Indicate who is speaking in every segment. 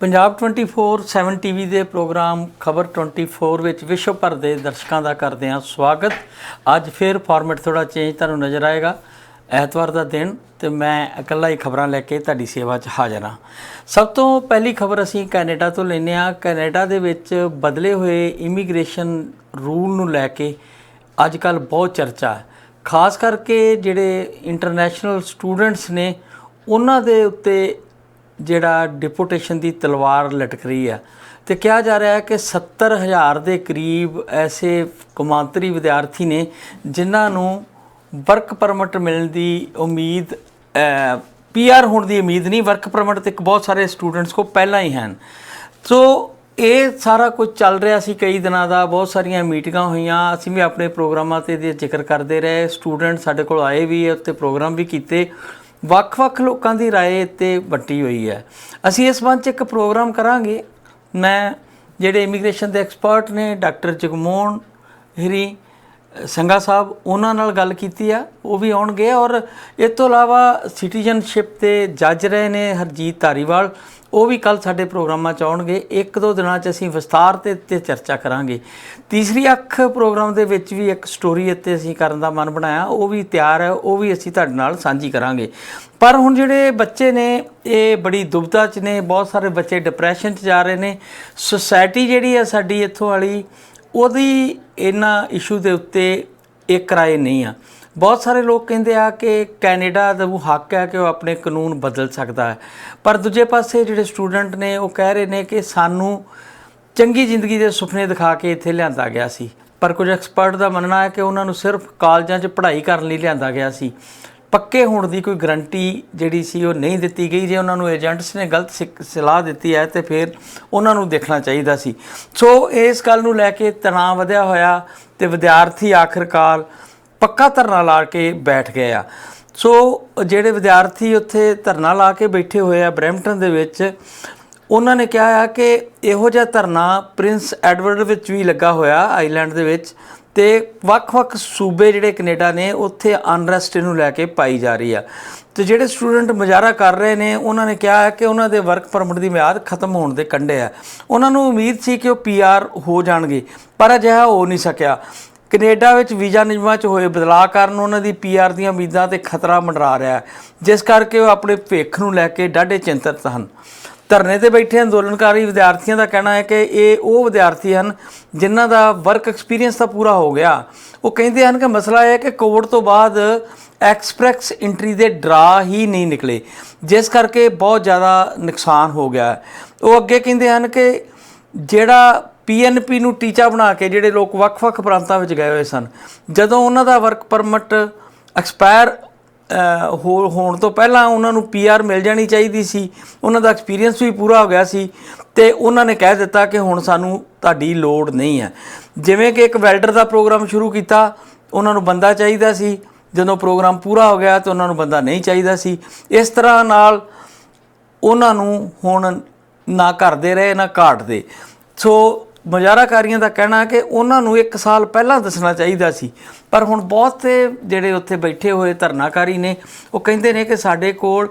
Speaker 1: Punjab 24/7 TV ਦੇ programme ਖਬਰ 24 ਵਿੱਚ ਵਿਸ਼ਵ ਭਰ ਦੇ ਦਰਸ਼ਕਾਂ ਦਾ ਕਰਦੇ ਹਾਂ ਸਵਾਗਤ। ਅੱਜ ਫਿਰ ਫਾਰਮੈਟ ਥੋੜਾ ਚੇਂਜ ਤੁਹਾਨੂੰ ਨਜ਼ਰ ਆਏਗਾ। ਐਤਵਾਰ ਦਾ ਦਿਨ ਤੇ ਮੈਂ ਇਕੱਲਾ ਹੀ ਖਬਰਾਂ ਲੈ ਕੇ ਤੁਹਾਡੀ ਸੇਵਾ 'ਚ ਹਾਜ਼ਰ ਹਾਂ। ਸਭ ਤੋਂ ਪਹਿਲੀ ਖਬਰ ਅਸੀਂ ਕੈਨੇਡਾ ਤੋਂ ਲੈਨੇ ਆ ਕੈਨੇਡਾ ਦੇ ਵਿੱਚ ਬਦਲੇ ਹੋਏ ਇਮੀਗ੍ਰੇਸ਼ਨ ਰੂਲ ਨੂੰ ਲੈ ਕੇ ਅੱਜ ਕੱਲ ਬਹੁਤ ਚਰਚਾ ਹੈ। ਖਾਸ ਕਰਕੇ ਜਿਹੜੇ ਇੰਟਰਨੈਸ਼ਨਲ ਸਟੂਡੈਂਟਸ ਨੇ, ਉਹਨਾਂ ਦੇ ਉੱਤੇ ਜਿਹੜਾ ਡਿਪੋਟੇਸ਼ਨ ਦੀ ਤਲਵਾਰ ਲਟਕ ਰਹੀ ਹੈ ਤੇ ਕਿਹਾ ਜਾ ਰਿਹਾ ਹੈ ਕਿ 70000 ਦੇ ਕਰੀਬ ਐਸੇ ਕੌਮਾਂਤਰੀ ਵਿਦਿਆਰਥੀ ਨੇ ਜਿਨ੍ਹਾਂ ਨੂੰ ਵਰਕ ਪਰਮਿਟ ਮਿਲਣ ਦੀ ਉਮੀਦ ਪੀਆਰ ਹੋਣ ਦੀ ਉਮੀਦ ਨਹੀਂ ਵਰਕ ਪਰਮਿਟ ਤੇ ਇੱਕ ਬਹੁਤ ਸਾਰੇ ਸਟੂਡੈਂਟਸ ਕੋ ਪਹਿਲਾਂ ਹੀ ਹਨ। ਸੋ ਇਹ ਸਾਰਾ ਕੁਝ ਚੱਲ ਰਿਹਾ ਸੀ ਕਈ ਦਿਨਾਂ ਦਾ, ਬਹੁਤ ਸਾਰੀਆਂ ਮੀਟਿੰਗਾਂ ਹੋਈਆਂ, ਅਸੀਂ ਵੀ ਆਪਣੇ ਪ੍ਰੋਗਰਾਮਾਂ ਤੇ ਇਹਦੇ ਜ਼ਿਕਰ ਕਰਦੇ ਰਹੇ ਸਟੂਡੈਂਟ ਸਾਡੇ ਕੋਲ ਆਏ ਵੀ ਉੱਤੇ ਪ੍ਰੋਗਰਾਮ ਵੀ ਕੀਤੇ। ਵੱਖ-ਵੱਖ ਲੋਕਾਂ ਦੀ رائے ਤੇ ਵੱਟੀ ਹੋਈ ਹੈ ਅਸੀਂ ਇਸ ਸੰਬੰਧ 'ਚ ਇੱਕ ਪ੍ਰੋਗਰਾਮ ਕਰਾਂਗੇ ਮੈਂ ਜਿਹੜੇ ਇਮੀਗ੍ਰੇਸ਼ਨ ਦੇ ਐਕਸਪਰਟ ਨੇ ਡਾਕਟਰ ਜਗਮੋਹਨ ਹਿਰੀ ਸੰਗਾ ਸਾਹਿਬ ਉਹਨਾਂ ਨਾਲ ਗੱਲ ਕੀਤੀ ਆ ਉਹ ਵੀ ਆਉਣਗੇ ਔਰ ਇਸ ਤੋਂ ਇਲਾਵਾ ਸਿਟੀਜ਼ਨਸ਼ਿਪ ਤੇ ਜੱਜ ਰਹੇ ਨੇ ਹਰਜੀਤ ਧਾਰੀਵਾਲ ਉਹ ਵੀ ਕੱਲ ਸਾਡੇ ਪ੍ਰੋਗਰਾਮਾਂ 'ਚ ਆਉਣਗੇ। ਇੱਕ ਦੋ ਦਿਨਾਂ 'ਚ ਅਸੀਂ ਵਿਸਤਾਰ ਤੇ ਤੇ ਚਰਚਾ ਕਰਾਂਗੇ। ਤੀਸਰੀ ਅੱਖ ਪ੍ਰੋਗਰਾਮ ਦੇ ਵਿੱਚ ਵੀ ਇੱਕ ਸਟੋਰੀ ਇੱਥੇ ਅਸੀਂ ਕਰਨ ਦਾ ਮਨ ਬਣਾਇਆ। ਉਹ ਵੀ ਤਿਆਰ ਹੈ। ਉਹ ਵੀ ਅਸੀਂ ਤੁਹਾਡੇ ਨਾਲ ਸਾਂਝੀ ਕਰਾਂਗੇ। ਪਰ ਹੁਣ ਜਿਹੜੇ ਬੱਚੇ ਨੇ, ਇਹ ਬੜੀ ਦੁਬਿਧਾ 'ਚ ਨੇ। ਬਹੁਤ ਸਾਰੇ ਬੱਚੇ ਡਿਪਰੈਸ਼ਨ 'ਚ ਜਾ ਰਹੇ ਨੇ। ਸੁਸਾਇਟੀ ਜਿਹੜੀ ਹੈ ਸਾਡੀ ਇੱਥੋਂ ਵਾਲੀ, ਉਹਦੀ ਇਹਨਾਂ ਇਸ਼ੂ ਦੇ ਉੱਤੇ ਇੱਕ ਰਾਏ ਨਹੀਂ ਆ। ਬਹੁਤ ਸਾਰੇ ਲੋਕ ਕਹਿੰਦੇ ਆ ਕਿ ਕੈਨੇਡਾ ਦਾ ਉਹ ਹੱਕ ਹੈ ਕਿ ਉਹ ਆਪਣੇ ਕਾਨੂੰਨ ਬਦਲ ਸਕਦਾ ਹੈ। ਪਰ ਦੂਜੇ ਪਾਸੇ ਜਿਹੜੇ ਸਟੂਡੈਂਟ ਨੇ, ਉਹ ਕਹਿ ਰਹੇ ਨੇ ਕਿ ਸਾਨੂੰ ਚੰਗੀ ਜ਼ਿੰਦਗੀ ਦੇ ਸੁਪਨੇ ਦਿਖਾ ਕੇ ਇੱਥੇ ਲਿਆਂਦਾ ਗਿਆ ਸੀ। ਪਰ ਕੁਝ ਐਕਸਪਰਟ ਦਾ ਮੰਨਣਾ ਹੈ ਕਿ ਉਹਨਾਂ ਨੂੰ ਸਿਰਫ ਕਾਲਜਾਂ 'ਚ ਪੜ੍ਹਾਈ ਕਰਨ ਲਈ ਲਿਆਂਦਾ ਗਿਆ ਸੀ। ਪੱਕੇ ਹੋਣ ਦੀ ਕੋਈ ਗਰੰਟੀ ਜਿਹੜੀ ਸੀ ਉਹ ਨਹੀਂ ਦਿੱਤੀ ਗਈ। ਜੇ ਉਹਨਾਂ ਨੂੰ ਏਜੰਟਸ ਨੇ ਗਲਤ ਸਿਕ- ਸਲਾਹ ਦਿੱਤੀ ਹੈ ਤੇ ਫਿਰ ਉਹਨਾਂ ਨੂੰ ਦੇਖਣਾ ਚਾਹੀਦਾ ਸੀ। ਸੋ ਇਸ ਗੱਲ ਨੂੰ ਲੈ ਕੇ ਤਣਾਅ ਵਧਿਆ ਹੋਇਆ ਤੇ ਵਿਦਿਆਰਥੀ ਆਖਰਕਾਰ ਪੱਕਾ ਧਰਨਾ ਲਾ ਕੇ ਬੈਠ ਗਏ ਆ। ਸੋ ਜਿਹੜੇ ਵਿਦਿਆਰਥੀ ਉੱਥੇ ਧਰਨਾ ਲਾ ਕੇ ਬੈਠੇ ਹੋਏ ਆ ਬਰੈਂਪਟਨ ਦੇ ਵਿੱਚ, ਉਹਨਾਂ ਨੇ ਕਿਹਾ ਆ ਕਿ ਇਹੋ ਜਿਹਾ ਧਰਨਾ ਪ੍ਰਿੰਸ ਐਡਵਰਡ ਵਿੱਚ ਵੀ ਲੱਗਾ ਹੋਇਆ ਆਈਲੈਂਡ ਦੇ ਵਿੱਚ ਤੇ ਵੱਖ-ਵੱਖ ਸੂਬੇ ਜਿਹੜੇ ਕੈਨੇਡਾ ਨੇ ਉੱਥੇ ਅਨਰੈਸਟ ਨੂੰ ਲੈ ਕੇ ਪਾਈ ਜਾ ਰਹੀ ਆ। ਤੇ ਜਿਹੜੇ ਸਟੂਡੈਂਟ ਮੁਜ਼ਾਹਰਾ ਕਰ ਰਹੇ ਨੇ, ਉਹਨਾਂ ਨੇ ਕਿਹਾ ਹੈ ਕਿ ਉਹਨਾਂ ਦੇ ਵਰਕ ਪਰਮਿਟ ਦੀ ਮਿਆਦ ਖਤਮ ਹੋਣ ਦੇ ਕੰਢੇ ਆ। ਉਹਨਾਂ ਨੂੰ ਉਮੀਦ ਸੀ ਕਿ ਉਹ ਪੀਆਰ ਹੋ ਜਾਣਗੇ, ਪਰ ਅਜਿਹਾ ਹੋ ਨਹੀਂ ਸਕਿਆ। ਕੈਨੇਡਾ ਵਿੱਚ ਵੀਜ਼ਾ ਨਿਯਮਾਂ 'ਚ ਹੋਏ ਬਦਲਾਅ ਕਾਰਨ ਉਹਨਾਂ ਦੀ ਪੀਆਰ ਦੀਆਂ ਉਮੀਦਾਂ ਤੇ ਖਤਰਾ ਮੰਡਰਾ ਰਿਹਾ ਹੈ, ਜਿਸ ਕਰਕੇ ਉਹ ਆਪਣੇ ਭਵਿੱਖ ਨੂੰ ਲੈ ਕੇ ਡਾਢੇ ਚਿੰਤਤ ਹਨ। ਧਰਨੇ ਤੇ ਬੈਠੇ ਅੰਦੋਲਨਕਾਰੀ ਵਿਦਿਆਰਥੀਆਂ ਦਾ ਕਹਿਣਾ ਹੈ ਕਿ ਇਹ ਉਹ ਵਿਦਿਆਰਥੀ ਹਨ ਜਿਨ੍ਹਾਂ ਦਾ ਵਰਕ ਐਕਸਪੀਰੀਅੰਸ ਤਾਂ ਪੂਰਾ ਹੋ ਗਿਆ। ਉਹ ਕਹਿੰਦੇ ਹਨ ਕਿ ਮਸਲਾ ਇਹ ਹੈ ਕਿ ਕੋਵਿਡ ਤੋਂ ਬਾਅਦ ਐਕਸਪ੍ਰੈਸ ਐਂਟਰੀ ਦੇ ਡਰਾ ਹੀ ਨਹੀਂ ਨਿਕਲੇ, ਜਿਸ ਕਰਕੇ ਬਹੁਤ ਜ਼ਿਆਦਾ ਨੁਕਸਾਨ ਹੋ ਗਿਆ ਉਹ ਅੱਗੇ ਕਹਿੰਦੇ ਹਨ ਕਿ ਜਿਹੜਾ ਪੀਐਨਪੀ ਨੂੰ ਟੀਚਾ ਬਣਾ ਕੇ ਜਿਹੜੇ ਲੋਕ ਵੱਖ-ਵੱਖ ਪ੍ਰਾਂਤਾਂ ਵਿੱਚ ਗਏ ਹੋਏ ਸਨ। ਜਦੋਂ ਉਹਨਾਂ ਦਾ ਵਰਕ ਪਰਮਿਟ ਐਕਸਪਾਇਰ ਹੋ, ਹੋਣ ਤੋਂ ਪਹਿਲਾਂ ਉਹਨਾਂ ਨੂੰ ਪੀਆਰ ਮਿਲ ਜਾਣੀ ਚਾਹੀਦੀ ਸੀ। ਉਹਨਾਂ ਦਾ ਐਕਸਪੀਰੀਅੰਸ ਵੀ ਪੂਰਾ ਹੋ ਗਿਆ ਸੀ ਤੇ ਉਹਨਾਂ ਨੇ ਕਹਿ ਦਿੱਤਾ ਕਿ ਹੁਣ ਸਾਨੂੰ ਤੁਹਾਡੀ ਲੋੜ ਨਹੀਂ ਹੈ। ਜਿਵੇਂ ਕਿ ਇੱਕ ਵੈਲਡਰ ਦਾ ਪ੍ਰੋਗਰਾਮ ਸ਼ੁਰੂ ਕੀਤਾ, ਉਹਨਾਂ ਨੂੰ ਬੰਦਾ ਚਾਹੀਦਾ ਸੀ। ਜਦੋਂ ਪ੍ਰੋਗਰਾਮ ਪੂਰਾ ਹੋ ਗਿਆ ਤੇ ਉਹਨਾਂ ਨੂੰ ਬੰਦਾ ਨਹੀਂ ਚਾਹੀਦਾ ਸੀ। ਇਸ ਤਰ੍ਹਾਂ ਨਾਲ ਉਹਨਾਂ ਨੂੰ ਹੁਣ ਨਾ ਕਰਦੇ ਰਹੇ, ਨਾ ਘਾਟਦੇ। ਸੋ ਮੁਜ਼ਾਹਰਾਕਾਰੀਆਂ ਦਾ ਕਹਿਣਾ ਕਿ ਉਹਨਾਂ ਨੂੰ 1 ਸਾਲ ਪਹਿਲਾਂ ਦੱਸਣਾ ਚਾਹੀਦਾ ਸੀ। ਪਰ ਹੁਣ ਬਹੁਤ ਜਿਹੜੇ ਉੱਥੇ ਬੈਠੇ ਹੋਏ ਧਰਨਾਕਾਰੀ ਨੇ, ਉਹ ਕਹਿੰਦੇ ਨੇ ਕਿ ਸਾਡੇ ਕੋਲ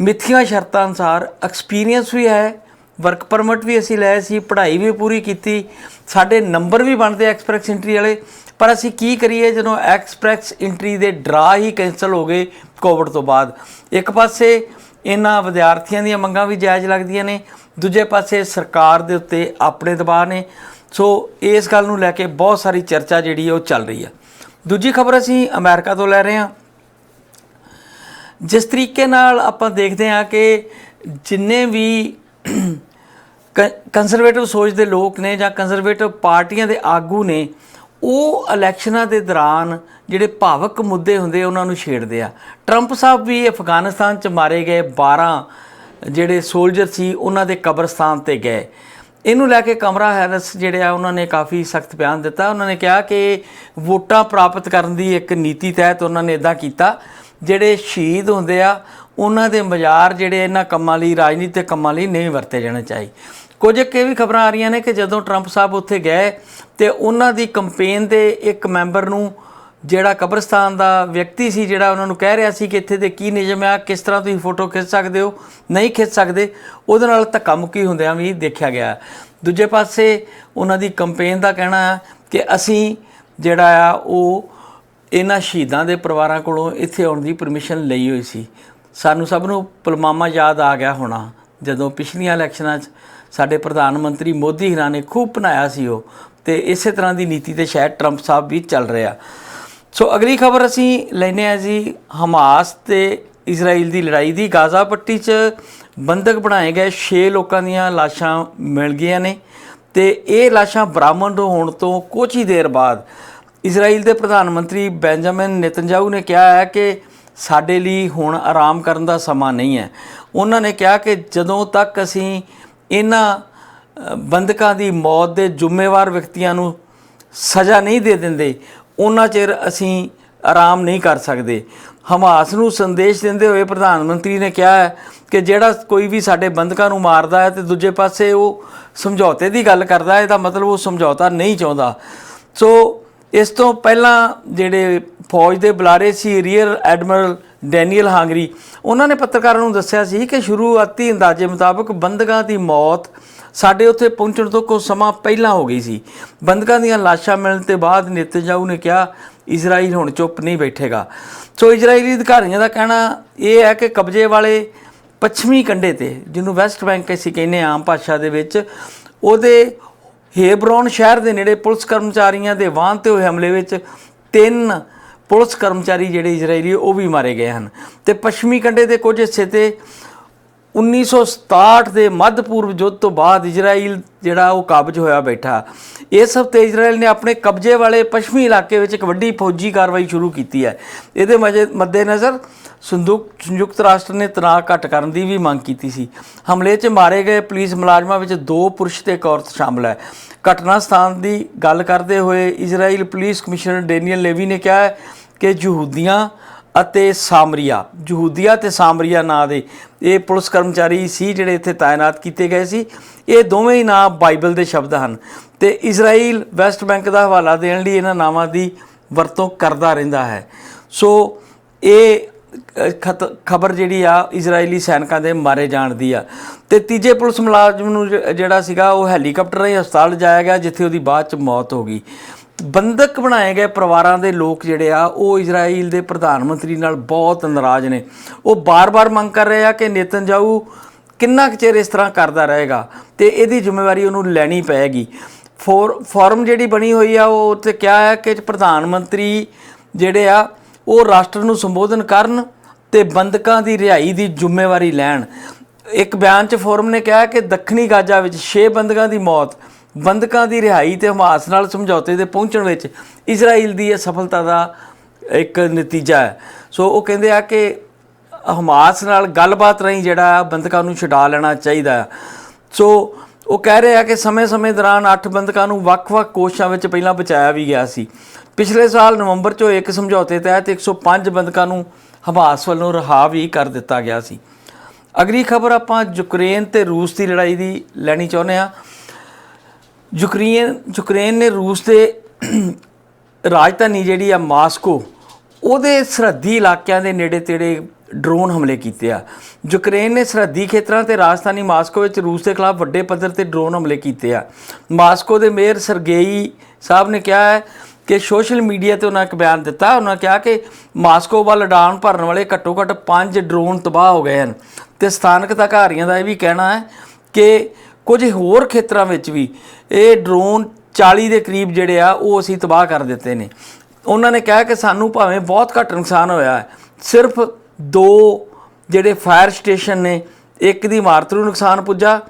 Speaker 1: ਮਿੱਥੀਆਂ ਸ਼ਰਤਾਂ ਅਨੁਸਾਰ ਐਕਸਪੀਰੀਅੰਸ ਵੀ ਹੈ ਵਰਕ ਪਰਮਿਟ ਵੀ ਅਸੀਂ ਲਏ ਸੀ, ਪੜ੍ਹਾਈ ਵੀ ਪੂਰੀ ਕੀਤੀ, ਸਾਡੇ ਨੰਬਰ ਵੀ ਬਣਦੇ ਐਕਸਪ੍ਰੈਸ ਐਂਟਰੀ ਵਾਲੇ। ਪਰ ਅਸੀਂ ਕੀ ਕਰੀਏ ਜਦੋਂ ਐਕਸਪ੍ਰੈਸ ਐਂਟਰੀ ਦੇ ਡਰਾ ਹੀ ਕੈਨਸਲ ਹੋ ਗਏ ਕੋਵਿਡ ਤੋਂ ਬਾਅਦ। ਇੱਕ ਪਾਸੇ ਇਹਨਾਂ ਵਿਦਿਆਰਥੀਆਂ ਦੀਆਂ ਮੰਗਾਂ ਵੀ ਜਾਇਜ਼ ਲੱਗਦੀਆਂ ਨੇ। ਦੂਜੇ ਪਾਸੇ ਸਰਕਾਰ ਦੇ ਉੱਤੇ ਆਪਣੇ ਦਬਾਅ ਨੇ। ਸੋ ਇਸ ਗੱਲ ਨੂੰ ਲੈ ਕੇ ਬਹੁਤ ਸਾਰੀ ਚਰਚਾ ਜਿਹੜੀ ਹੈ ਉਹ ਚੱਲ ਰਹੀ ਹੈ ਦੂਜੀ ਖਬਰ ਅਸੀਂ ਅਮਰੀਕਾ ਤੋਂ ਲੈ ਰਹੇ ਹਾਂ। ਜਿਸ ਤਰੀਕੇ ਨਾਲ ਆਪਾਂ ਦੇਖਦੇ ਹਾਂ ਕਿ ਜਿੰਨੇ ਵੀ ਕੰਜ਼ਰਵੇਟਿਵ ਸੋਚ ਦੇ ਲੋਕ ਨੇ ਜਾਂ ਕੰਜ਼ਰਵੇਟਿਵ ਪਾਰਟੀਆਂ ਦੇ ਆਗੂ ਨੇ ਉਹ ਇਲੈਕਸ਼ਨਾਂ ਦੇ ਦੌਰਾਨ ਜਿਹੜੇ ਭਾਵਕ ਮੁੱਦੇ ਹੁੰਦੇ ਉਹਨਾਂ ਨੂੰ ਛੇੜਦੇ ਆ। ਟਰੰਪ ਸਾਹਿਬ ਵੀ ਅਫਗਾਨਿਸਤਾਨ 'ਚ ਮਾਰੇ ਗਏ 12 ਜਿਹੜੇ ਸੋਲਜਰ ਸੀ, ਉਹਨਾਂ ਦੇ ਕਬਰਸਤਾਨ ਤੇ ਗਏ। ਇਹਨੂੰ ਲੈ ਕੇ ਕਮਰਾ ਹੈਰਿਸ ਜਿਹੜੇ ਆ, ਉਹਨਾਂ ਨੇ ਕਾਫੀ ਸਖਤ ਬਿਆਨ ਦਿੱਤਾ। ਉਹਨਾਂ ਨੇ ਕਿਹਾ ਕਿ ਵੋਟਾਂ ਪ੍ਰਾਪਤ ਕਰਨ ਦੀ ਇੱਕ ਨੀਤੀ ਤਹਿਤ ਉਹਨਾਂ ਨੇ ਇਦਾਂ ਕੀਤਾ, ਜਿਹੜੇ ਸ਼ਹੀਦ ਹੁੰਦੇ ਆ, ਉਹਨਾਂ ਦੇ ਮਜ਼ਾਰ ਜਿਹੜੇ ਇਹਨਾਂ ਕੰਮਾਂ ਲਈ, ਰਾਜਨੀਤਿਕ ਕੰਮਾਂ ਲਈ ਨਹੀਂ ਵਰਤੇ ਜਾਣੇ ਚਾਹੀਦੇ ਕੁਝ ਇੱਕ ਇਹ ਵੀ ਖਬਰਾਂ ਆ ਰਹੀਆਂ ਨੇ ਕਿ ਜਦੋਂ ਟਰੰਪ ਸਾਹਿਬ ਉੱਥੇ ਗਏ ਤੇ ਉਹਨਾਂ ਦੀ ਕੰਪੇਨ ਦੇ ਇੱਕ ਮੈਂਬਰ ਨੂੰ ਜਿਹੜਾ ਕਬਰਸਤਾਨ ਦਾ ਵਿਅਕਤੀ ਸੀ ਜਿਹੜਾ ਉਹਨਾਂ ਨੂੰ ਕਹਿ ਰਿਹਾ ਸੀ ਕਿ ਇੱਥੇ ਦੇ ਕੀ ਨਿਯਮ ਆ, ਕਿਸ ਤਰ੍ਹਾਂ ਤੁਸੀਂ ਫੋਟੋ ਖਿੱਚ ਸਕਦੇ ਹੋ, ਨਹੀਂ ਖਿੱਚ ਸਕਦੇ, ਉਹਦੇ ਨਾਲ ਧੱਕਾ ਮੁੱਕੀ ਹੁੰਦਿਆਂ ਵੀ ਦੇਖਿਆ ਗਿਆ। ਦੂਜੇ ਪਾਸੇ ਉਹਨਾਂ ਦੀ ਕੰਪੇਨ ਦਾ ਕਹਿਣਾ ਹੈ ਕਿ ਅਸੀਂ ਜਿਹੜਾ ਆ, ਉਹ ਇਹਨਾਂ ਸ਼ਹੀਦਾਂ ਦੇ ਪਰਿਵਾਰਾਂ ਕੋਲੋਂ ਇੱਥੇ ਆਉਣ ਦੀ ਪਰਮਿਸ਼ਨ ਲਈ ਹੋਈ ਸੀ। ਸਾਨੂੰ ਸਭ ਨੂੰ ਪੁਲਵਾਮਾ ਯਾਦ ਆ ਗਿਆ ਹੋਣਾ ਜਦੋਂ ਪਿਛਲੀਆਂ ਇਲੈਕਸ਼ਨਾਂ 'ਚ ਸਾਡੇ ਪ੍ਰਧਾਨ ਮੰਤਰੀ ਮੋਦੀ ਹਰਾਂ ਨੇ ਖੂਬ ਬਣਾਇਆ ਸੀ ਉਹ ਤੇ ਇਸੇ ਤਰ੍ਹਾਂ ਦੀ ਨੀਤੀ ਤੇ ਸ਼ਾਇਦ ਟਰੰਪ ਸਾਹਿਬ ਵੀ ਚੱਲ ਰਿਹਾ ਸੋ ਅਗਲੀ ਖਬਰ ਅਸੀਂ ਲੈਨੇ ਆ ਜੀ, ਹਮਾਸ ਤੇ ਇਜ਼ਰਾਈਲ ਦੀ ਲੜਾਈ ਦੀ ਗਾਜ਼ਾ ਪੱਟੀ 'ਚ ਬੰਦਕ ਬਣਾਏ ਗਏ 6 ਲੋਕਾਂ ਦੀਆਂ ਲਾਸ਼ਾਂ ਮਿਲ ਗਈਆਂ ਨੇ ਤੇ ਇਹ ਲਾਸ਼ਾਂ ਬਰਾਮਦ ਹੋਣ ਤੋਂ ਕੁਝ ਹੀ ਦੇਰ ਬਾਅਦ ਇਜ਼ਰਾਈਲ ਦੇ ਪ੍ਰਧਾਨ ਮੰਤਰੀ ਬੈਂਜਾਮਿਨ ਨੇਤਨਯਾਹੂ ਨੇ ਕਿਹਾ ਹੈ ਕਿ ਸਾਡੇ ਲਈ ਹੁਣ ਆਰਾਮ ਕਰਨ ਦਾ ਸਮਾਂ ਨਹੀਂ ਹੈ। ਉਹਨਾਂ ਨੇ ਕਿਹਾ ਕਿ ਜਦੋਂ ਤੱਕ ਅਸੀਂ ਇਹਨਾਂ ਅ, ਬੰਦਕਾਂ ਦੀ ਮੌਤ ਦੇ ਜ਼ਿੰਮੇਵਾਰ ਵਿਅਕਤੀਆਂ ਨੂੰ ਸਜ਼ਾ ਨਹੀਂ ਦੇ ਦਿੰਦੇ ਉਹਨਾਂ ਚਿਰ ਅਸੀਂ ਆਰਾਮ ਨਹੀਂ ਕਰ ਸਕਦੇ। ਹਮਾਸ ਨੂੰ ਸੰਦੇਸ਼ ਦਿੰਦੇ ਹੋਏ ਪ੍ਰਧਾਨ ਮੰਤਰੀ ਨੇ ਕਿਹਾ ਹੈ ਕਿ ਜਿਹੜਾ ਕੋਈ ਵੀ ਸਾਡੇ ਬੰਦਕਾਂ ਨੂੰ ਮਾਰਦਾ ਹੈ ਤੇ ਦੂਜੇ ਪਾਸੇ ਉਹ ਸਮਝੌਤੇ ਦੀ ਗੱਲ ਕਰਦਾ ਹੈ ਇਹਦਾ ਮਤਲਬ ਉਹ ਸਮਝੌਤਾ ਨਹੀਂ ਚਾਹੁੰਦਾ। ਸੋ ਇਸ ਤੋਂ ਪਹਿਲਾਂ ਜਿਹੜੇ ਫੌਜ ਦੇ ਬੁਲਾਰੇ ਸੀ ਰੀਅਰ ਐਡਮਿਰਲ ਡੈਨੀਅਲ ਹਾਂਗਰੀ। ਉਹਨਾਂ ਨੇ ਪੱਤਰਕਾਰਾਂ ਨੂੰ ਦੱਸਿਆ ਸੀ ਕਿ ਸ਼ੁਰੂਆਤੀ ਅੰਦਾਜ਼ੇ ਮੁਤਾਬਕ ਬੰਦਕਾਂ ਦੀ ਮੌਤ ਸਾਡੇ ਉੱਥੇ ਪਹੁੰਚਣ ਤੋਂ ਕੁਝ ਸਮਾਂ ਪਹਿਲਾਂ ਹੋ ਗਈ ਸੀ। ਬੰਦਕਾਂ ਦੀਆਂ ਲਾਸ਼ਾਂ ਮਿਲਣ ਤੇ ਬਾਅਦ ਨੇਤਨਯਾਹੂ ਨੇ ਕਿਹਾ, ਇਜ਼ਰਾਈਲ ਹੁਣ ਚੁੱਪ ਨਹੀਂ ਬੈਠੇਗਾ। ਸੋ ਇਜ਼ਰਾਈਲੀ ਅਧਿਕਾਰੀਆਂ ਦਾ ਕਹਿਣਾ ਇਹ ਹੈ ਕਿ ਕਬਜ਼ੇ ਵਾਲੇ ਪੱਛਮੀ ਕੰਢੇ ਤੇ, ਜਿਹਨੂੰ ਵੈਸਟ ਬੈਂਕ ਅਸੀਂ ਕਹਿੰਦੇ ਆਮ ਭਾਸ਼ਾ ਦੇ ਵਿੱਚ, ਉਹਦੇ ਹੇਬਰੋਨ ਸ਼ਹਿਰ ਦੇ ਨੇੜੇ ਪੁਲਿਸ ਕਰਮਚਾਰੀਆਂ ਦੇ ਵਾਹਨ ਤੇ ਹੋਏ ਹਮਲੇ ਵਿੱਚ ਤਿੰਨ ਪੁਲਿਸ ਕਰਮਚਾਰੀ ਜਿਹੜੇ ਇਜ਼ਰਾਈਲੀ, ਉਹ ਵੀ ਮਾਰੇ ਗਏ ਹਨ। ਤੇ ਪੱਛਮੀ ਕੰਢੇ ਦੇ ਕੁਝ ਹਿੱਸੇ ਤੇ 1967 ਦੇ ਮੱਧ ਪੂਰਵ ਯੁੱਧ ਤੋਂ ਬਾਅਦ ਇਜ਼ਰਾਈਲ ਜਿਹੜਾ ਉਹ ਕਾਬਜ ਹੋਇਆ ਬੈਠਾ। ਇਸ ਹਫ਼ਤੇ ਇਜ਼ਰਾਈਲ ਨੇ ਆਪਣੇ ਕਬਜ਼ੇ ਵਾਲੇ ਪੱਛਮੀ ਇਲਾਕੇ ਵਿੱਚ ਇੱਕ ਵੱਡੀ ਫੌਜੀ ਕਾਰਵਾਈ ਸ਼ੁਰੂ ਕੀਤੀ ਹੈ। ਇਹਦੇ ਮਜੇ- ਮੱਦੇਨਜ਼ਰ ਸੰਦੂਕ ਸੰਯੁਕਤ ਰਾਸ਼ਟਰ ਨੇ ਤਣਾਅ ਘੱਟ ਕਰਨ ਦੀ ਵੀ ਮੰਗ ਕੀਤੀ ਸੀ। ਹਮਲੇ 'ਚ ਮਾਰੇ ਗਏ ਪੁਲਿਸ ਮੁਲਾਜ਼ਮਾਂ ਵਿੱਚ ਦੋ ਪੁਰਸ਼ ਤੇ ਇੱਕ ਔਰਤ ਸ਼ਾਮਲ ਹੈ। ਘਟਨਾ ਸਥਾਨ ਦੀ ਗੱਲ ਕਰਦੇ ਹੋਏ Israel police commissioner Daniel Levy ਨੇ ਕਿਹਾ ਹੈ ਕਿ ਯਹੂਦੀਆਂ ਅਤੇ ਸਾਮਰੀਆ, ਯਹੂਦੀਆ ਤੇ ਸਾਮਰੀਆ ਨਾਂ ਦੇ ਇਹ ਪੁਲਿਸ ਕਰਮਚਾਰੀ ਸੀ ਜਿਹੜੇ ਇੱਥੇ ਤਾਇਨਾਤ ਕੀਤੇ ਗਏ ਸੀ। ਇਹ ਦੋਵੇਂ ਹੀ ਨਾਂ ਬਾਈਬਲ ਦੇ ਸ਼ਬਦ ਹਨ ਤੇ ਇਜ਼ਰਾਈਲ ਵੈਸਟ ਬੈਂਕ ਦਾ ਹਵਾਲਾ ਦੇਣ ਲਈ ਇਹਨਾਂ ਨਾਵਾਂ ਦੀ ਵਰਤੋਂ ਕਰਦਾ ਰਹਿੰਦਾ ਹੈ। ਸੋ ਇਹ ਖਬਰ ਜਿਹੜੀ ਆ ਇਜ਼ਰਾਈਲੀ ਸੈਨਿਕਾਂ ਦੇ ਮਾਰੇ ਜਾਣ ਦੀ ਆ। ਤੇ ਤੀਜੇ ਪੁਲਿਸ ਮੁਲਾਜ਼ਮ ਨੂੰ ਜ- ਜਿਹੜਾ ਸੀਗਾ ਉਹ ਹੈਲੀਕਾਪਟਰ ਰਾਹੀਂ ਹਸਪਤਾਲ ਜਾਇਆ ਗਿਆ, ਜਿੱਥੇ ਉਹਦੀ ਬਾਅਦ ਚ ਮੌਤ ਹੋ ਗਈ। ਬੰਦਕ ਬਣਾਏ ਗਏ ਪਰਿਵਾਰਾਂ ਦੇ ਲੋਕ ਜਿਹੜੇ ਆ, ਉਹ ਇਜ਼ਰਾਈਲ ਦੇ ਪ੍ਰਧਾਨ ਮੰਤਰੀ ਨਾਲ ਬਹੁਤ ਨਾਰਾਜ਼ ਨੇ। ਉਹ ਬਾਰ-ਬਾਰ ਮੰਗ ਕਰ ਰਹੇ ਆ ਕਿ ਨੇਤਨਯਾਹੂ ਕਿੰਨਾ ਕੁ ਚਿਰ ਇਸ ਤਰ੍ਹਾਂ ਕਰਦਾ ਰਹੇਗਾ ਤੇ ਇਹਦੀ ਜ਼ਿੰਮੇਵਾਰੀ ਉਹਨੂੰ ਲੈਣੀ ਪਏਗੀ। ਫੋਰ, ਫੋਰਮ ਜਿਹੜੀ ਬਣੀ ਹੋਈ ਆ, ਉਹ ਤੇ ਕਿਹਾ ਹੈ ਕਿ ਪ੍ਰਧਾਨ ਮੰਤਰੀ ਜਿਹੜੇ ਆ, ਉਹ ਰਾਸ਼ਟਰ ਨੂੰ ਸੰਬੋਧਨ ਕਰਨ ਤੇ ਬੰਦਕਾਂ ਦੀ ਰਿਹਾਈ ਦੀ ਜ਼ਿੰਮੇਵਾਰੀ ਲੈਣ। ਇੱਕ ਬਿਆਨ 'ਚ ਫੋਰਮ ਨੇ ਕਿਹਾ ਕਿ ਦੱਖਣੀ ਗਾਜ਼ਾ ਵਿੱਚ 6 ਬੰਦਕਾਂ ਦੀ ਮੌਤ ਬੰਦਕਾਂ ਦੀ ਰਿਹਾਈ ਤੇ ਹਮਾਸ ਨਾਲ ਸਮਝੌਤੇ 'ਤੇ ਪਹੁੰਚਣ ਵਿੱਚ ਇਜ਼ਰਾਈਲ ਦੀ ਇਹ ਸਫਲਤਾ ਦਾ ਇੱਕ ਨਤੀਜਾ ਹੈ। ਸੋ ਉਹ ਕਹਿੰਦੇ ਆ ਕਿ ਹਮਾਸ ਨਾਲ ਗੱਲਬਾਤ ਰਾਹੀਂ ਜਿਹੜਾ ਬੰਦਕਾਂ ਨੂੰ ਛਡਾ ਲੈਣਾ ਚਾਹੀਦਾ ਹੈ। ਸੋ ਉਹ ਕਹਿ ਰਹੇ ਆ ਕਿ ਸਮੇਂ-ਸਮੇਂ ਦੌਰਾਨ 8 ਬੰਦਕਾਂ ਨੂੰ ਵੱਖ-ਵੱਖ ਕੋਸ਼ਾਂ ਵਿੱਚ ਪਹਿਲਾਂ ਬਚਾਇਆ ਵੀ ਗਿਆ ਸੀ। ਪਿਛਲੇ ਸਾਲ ਨਵੰਬਰ 'ਚੋਂ ਇੱਕ ਸਮਝੌਤੇ ਤਹਿਤ 105 ਬੰਦਕਾਂ ਨੂੰ ਹਮਾਸ ਵੱਲੋਂ ਰਿਹਾ ਵੀ ਕਰ ਦਿੱਤਾ ਗਿਆ ਸੀ। ਅਗਲੀ ਖਬਰ ਆਪਾਂ ਯੂਕਰੇਨ ਤੇ ਰੂਸ ਦੀ ਲੜਾਈ ਦੀ ਲੈਣੀ ਚਾਹੁੰਦੇ ਆ ਯੂਕਰੇਨ ਯੂਕਰੇਨ ਨੇ ਰੂਸ ਦੇ ਰਾਜਧਾਨੀ ਜਿਹੜੀ ਆ ਮਾਸਕੋ, ਉਹਦੇ ਸਰਹੱਦੀ ਇਲਾਕਿਆਂ ਦੇ ਨੇੜੇ ਤੇੜੇ ਡਰੋਨ ਹਮਲੇ ਕੀਤੇ ਆ। ਯੂਕਰੇਨ ਨੇ ਸਰਹੱਦੀ ਖੇਤਰਾਂ ਤੇ ਰਾਜਧਾਨੀ ਮਾਸਕੋ ਵਿੱਚ ਰੂਸ ਦੇ ਖਿਲਾਫ ਵੱਡੇ ਪੱਧਰ ਤੇ ਡਰੋਨ ਹਮਲੇ ਕੀਤੇ ਆ। ਮਾਸਕੋ ਦੇ ਮੇਅਰ ਸਰਗੇਈ ਸਾਹਿਬ ਨੇ ਕਿਹਾ ਹੈ ਕਿ ਸੋਸ਼ਲ ਮੀਡੀਆ ਤੇ ਉਹਨਾਂ ਇੱਕ ਬਿਆਨ ਦਿੱਤਾ। ਉਹਨਾਂ ਕਿਹਾ ਕਿ ਮਾਸਕੋ ਵੱਲ ਉਡਾਨ ਭਰਨ ਵਾਲੇ ਘੱਟੋ ਘੱਟ 5 ਡਰੋਨ ਤਬਾਹ ਹੋ ਗਏ ਹਨ। ਤੇ ਸਥਾਨਕ ਅਧਿਕਾਰੀਆਂ ਦਾ ਇਹ ਵੀ ਕਹਿਣਾ ਹੈ ਕਿ ਕੁਝ ਹੋਰ ਖੇਤਰਾਂ ਵਿੱਚ ਵੀ ਇਹ ਡਰੋਨ 40 ਦੇ ਕਰੀਬ ਜਿਹੜੇ ਆ, ਉਹ ਅਸੀਂ ਤਬਾਹ ਕਰ ਦਿੱਤੇ ਨੇ। ਉਹਨਾਂ ਨੇ ਕਿਹਾ ਕਿ ਸਾਨੂੰ ਭਾਵੇਂ ਬਹੁਤ ਘੱਟ ਨੁਕਸਾਨ ਹੋਇਆ ਹੈ, ਸਿਰਫ ਦੋ ਜਿਹੜੇ ਫਾਇਰ ਸਟੇਸ਼ਨ ਨੇ, ਇੱਕ ਦੀ ਇਮਾਰਤ ਨੂੰ ਨੁਕਸਾਨ ਪੁੱਜਾ।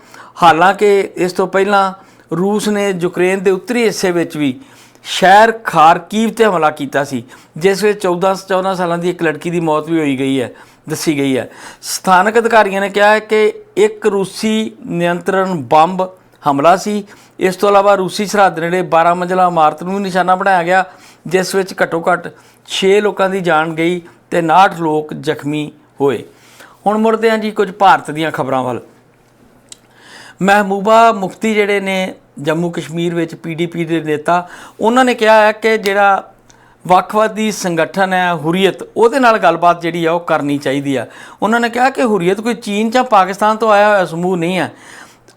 Speaker 1: ਹਾਲਾਂਕਿ ਇਸ ਤੋਂ ਪਹਿਲਾਂ ਰੂਸ ਨੇ ਯੂਕਰੇਨ ਦੇ ਉੱਤਰੀ ਹਿੱਸੇ ਵਿੱਚ ਵੀ ਸ਼ਹਿਰ ਖਾਰਕੀਵ ਤੇ ਹਮਲਾ ਕੀਤਾ ਸੀ, ਜਿਸ ਵਿੱਚ 14 14 ਸਾਲਾਂ ਦੀ ਇੱਕ ਲੜਕੀ ਦੀ ਮੌਤ ਵੀ ਹੋਈ ਗਈ ਹੈ। ਦੱਸੀ ਗਈ ਹੈ। ਸਥਾਨਕ ਅਧਿਕਾਰੀਆਂ ਨੇ ਕਿਹਾ ਹੈ ਕਿ ਇੱਕ ਰੂਸੀ ਨਿਯੰਤਰਣ ਬੰਬ ਹਮਲਾ ਸੀ। ਇਸ ਤੋਂ ਇਲਾਵਾ ਰੂਸੀ ਸਰਹੱਦ ਨੇੜੇ 12 ਮੰਜ਼ਲਾ ਇਮਾਰਤ ਨੂੰ ਵੀ ਨਿਸ਼ਾਨਾ ਬਣਾਇਆ ਗਿਆ, ਜਿਸ ਵਿੱਚ ਘੱਟੋ ਘੱਟ 6 ਲੋਕਾਂ ਦੀ ਜਾਨ ਗਈ ਤੇ 69 ਲੋਕ ਜ਼ਖਮੀ ਹੋਏ। ਹੁਣ ਮੁੜਦੇ ਹਾਂ ਜੀ ਕੁਝ ਭਾਰਤ ਦੀਆਂ ਖਬਰਾਂ ਵੱਲ। ਮਹਿਬੂਬਾ ਮੁਫਤੀ ਜਿਹੜੇ ਨੇ ਜੰਮੂ ਕਸ਼ਮੀਰ ਵਿੱਚ ਪੀਡੀਪੀ ਦੇ ਨੇਤਾ, ਉਹਨਾਂ ਨੇ ਕਿਹਾ ਹੈ ਕਿ ਜਿਹੜਾ ਵੱਖਵਾਦੀ ਸੰਗਠਨ ਹੈ, ਹੁਰੀਅਤ, ਉਹਦੇ ਨਾਲ ਗੱਲਬਾਤ ਜਿਹੜੀ ਆ ਉਹ ਕਰਨੀ ਚਾਹੀਦੀ ਆ। ਉਹਨਾਂ ਨੇ ਕਿਹਾ ਕਿ ਹੁਰੀਅਤ ਕੋਈ ਚੀਨ ਜਾਂ ਪਾਕਿਸਤਾਨ ਤੋਂ ਆਇਆ ਹੋਇਆ ਸਮੂਹ ਨਹੀਂ ਹੈ।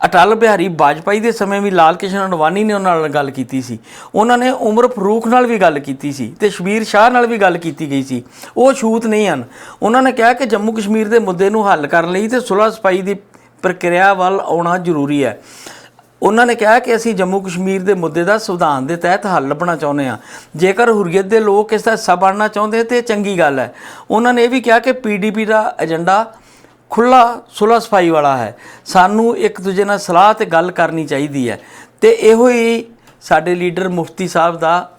Speaker 1: ਅਟਲ ਬਿਹਾਰੀ ਵਾਜਪਾਈ ਦੇ ਸਮੇਂ ਵੀ ਲਾਲ ਕ੍ਰਿਸ਼ਨ ਅਡਵਾਨੀ ਨੇ ਉਹਨਾਂ ਨਾਲ ਗੱਲ ਕੀਤੀ ਸੀ। ਉਹਨਾਂ ਨੇ ਉਮਰ ਫਰੂਕ ਨਾਲ ਵੀ ਗੱਲ ਕੀਤੀ ਸੀ ਤੇ ਸ਼ਬੀਰ ਸ਼ਾਹ ਨਾਲ ਵੀ ਗੱਲ ਕੀਤੀ ਗਈ ਸੀ। ਉਹ ਛੂਤ ਨਹੀਂ ਹਨ। ਉਹਨਾਂ ਨੇ ਕਿਹਾ ਕਿ ਜੰਮੂ ਕਸ਼ਮੀਰ ਦੇ ਮੁੱਦੇ ਨੂੰ ਹੱਲ ਕਰਨ ਲਈ ਤੇ ਸੁਲਹ ਸਫ਼ਾਈ ਦੀ ਪ੍ਰਕਿਰਿਆ ਵੱਲ ਆਉਣਾ ਜ਼ਰੂਰੀ ਹੈ। ਉਹਨਾਂ ਨੇ ਕਿਹਾ ਕਿ ਅਸੀਂ ਜੰਮੂ ਕਸ਼ਮੀਰ ਦੇ ਮੁੱਦੇ ਦਾ ਸੰਵਿਧਾਨ ਦੇ ਤਹਿਤ ਹੱਲ ਲੱਭਣਾ ਚਾਹੁੰਦੇ ਹਾਂ। ਜੇਕਰ ਹੁਰੀਅਤ ਦੇ ਲੋਕ ਇਸ ਦਾ ਹਿੱਸਾ ਬਣਨਾ ਚਾਹੁੰਦੇ ਤੇ ਚੰਗੀ ਗੱਲ ਹੈ। ਉਹਨਾਂ ਨੇ ਇਹ ਵੀ ਕਿਹਾ ਕਿ ਪੀਡੀਪੀ ਦਾ ਏਜੰਡਾ ਖੁੱਲਾ ਸੁਲਹ ਸਫ਼ਾਈ ਵਾਲਾ ਹੈ। ਸਾਨੂੰ ਇੱਕ ਦੂਜੇ ਨਾਲ ਸਲਾਹ ਤੇ ਗੱਲ ਕਰਨੀ ਚਾਹੀਦੀ ਹੈ। ਤੇ ਇਹੋ ਹੀ ਸਾਡੇ ਲੀਡਰ ਮੁਫਤੀ ਸਾਹਿਬ ਦਾ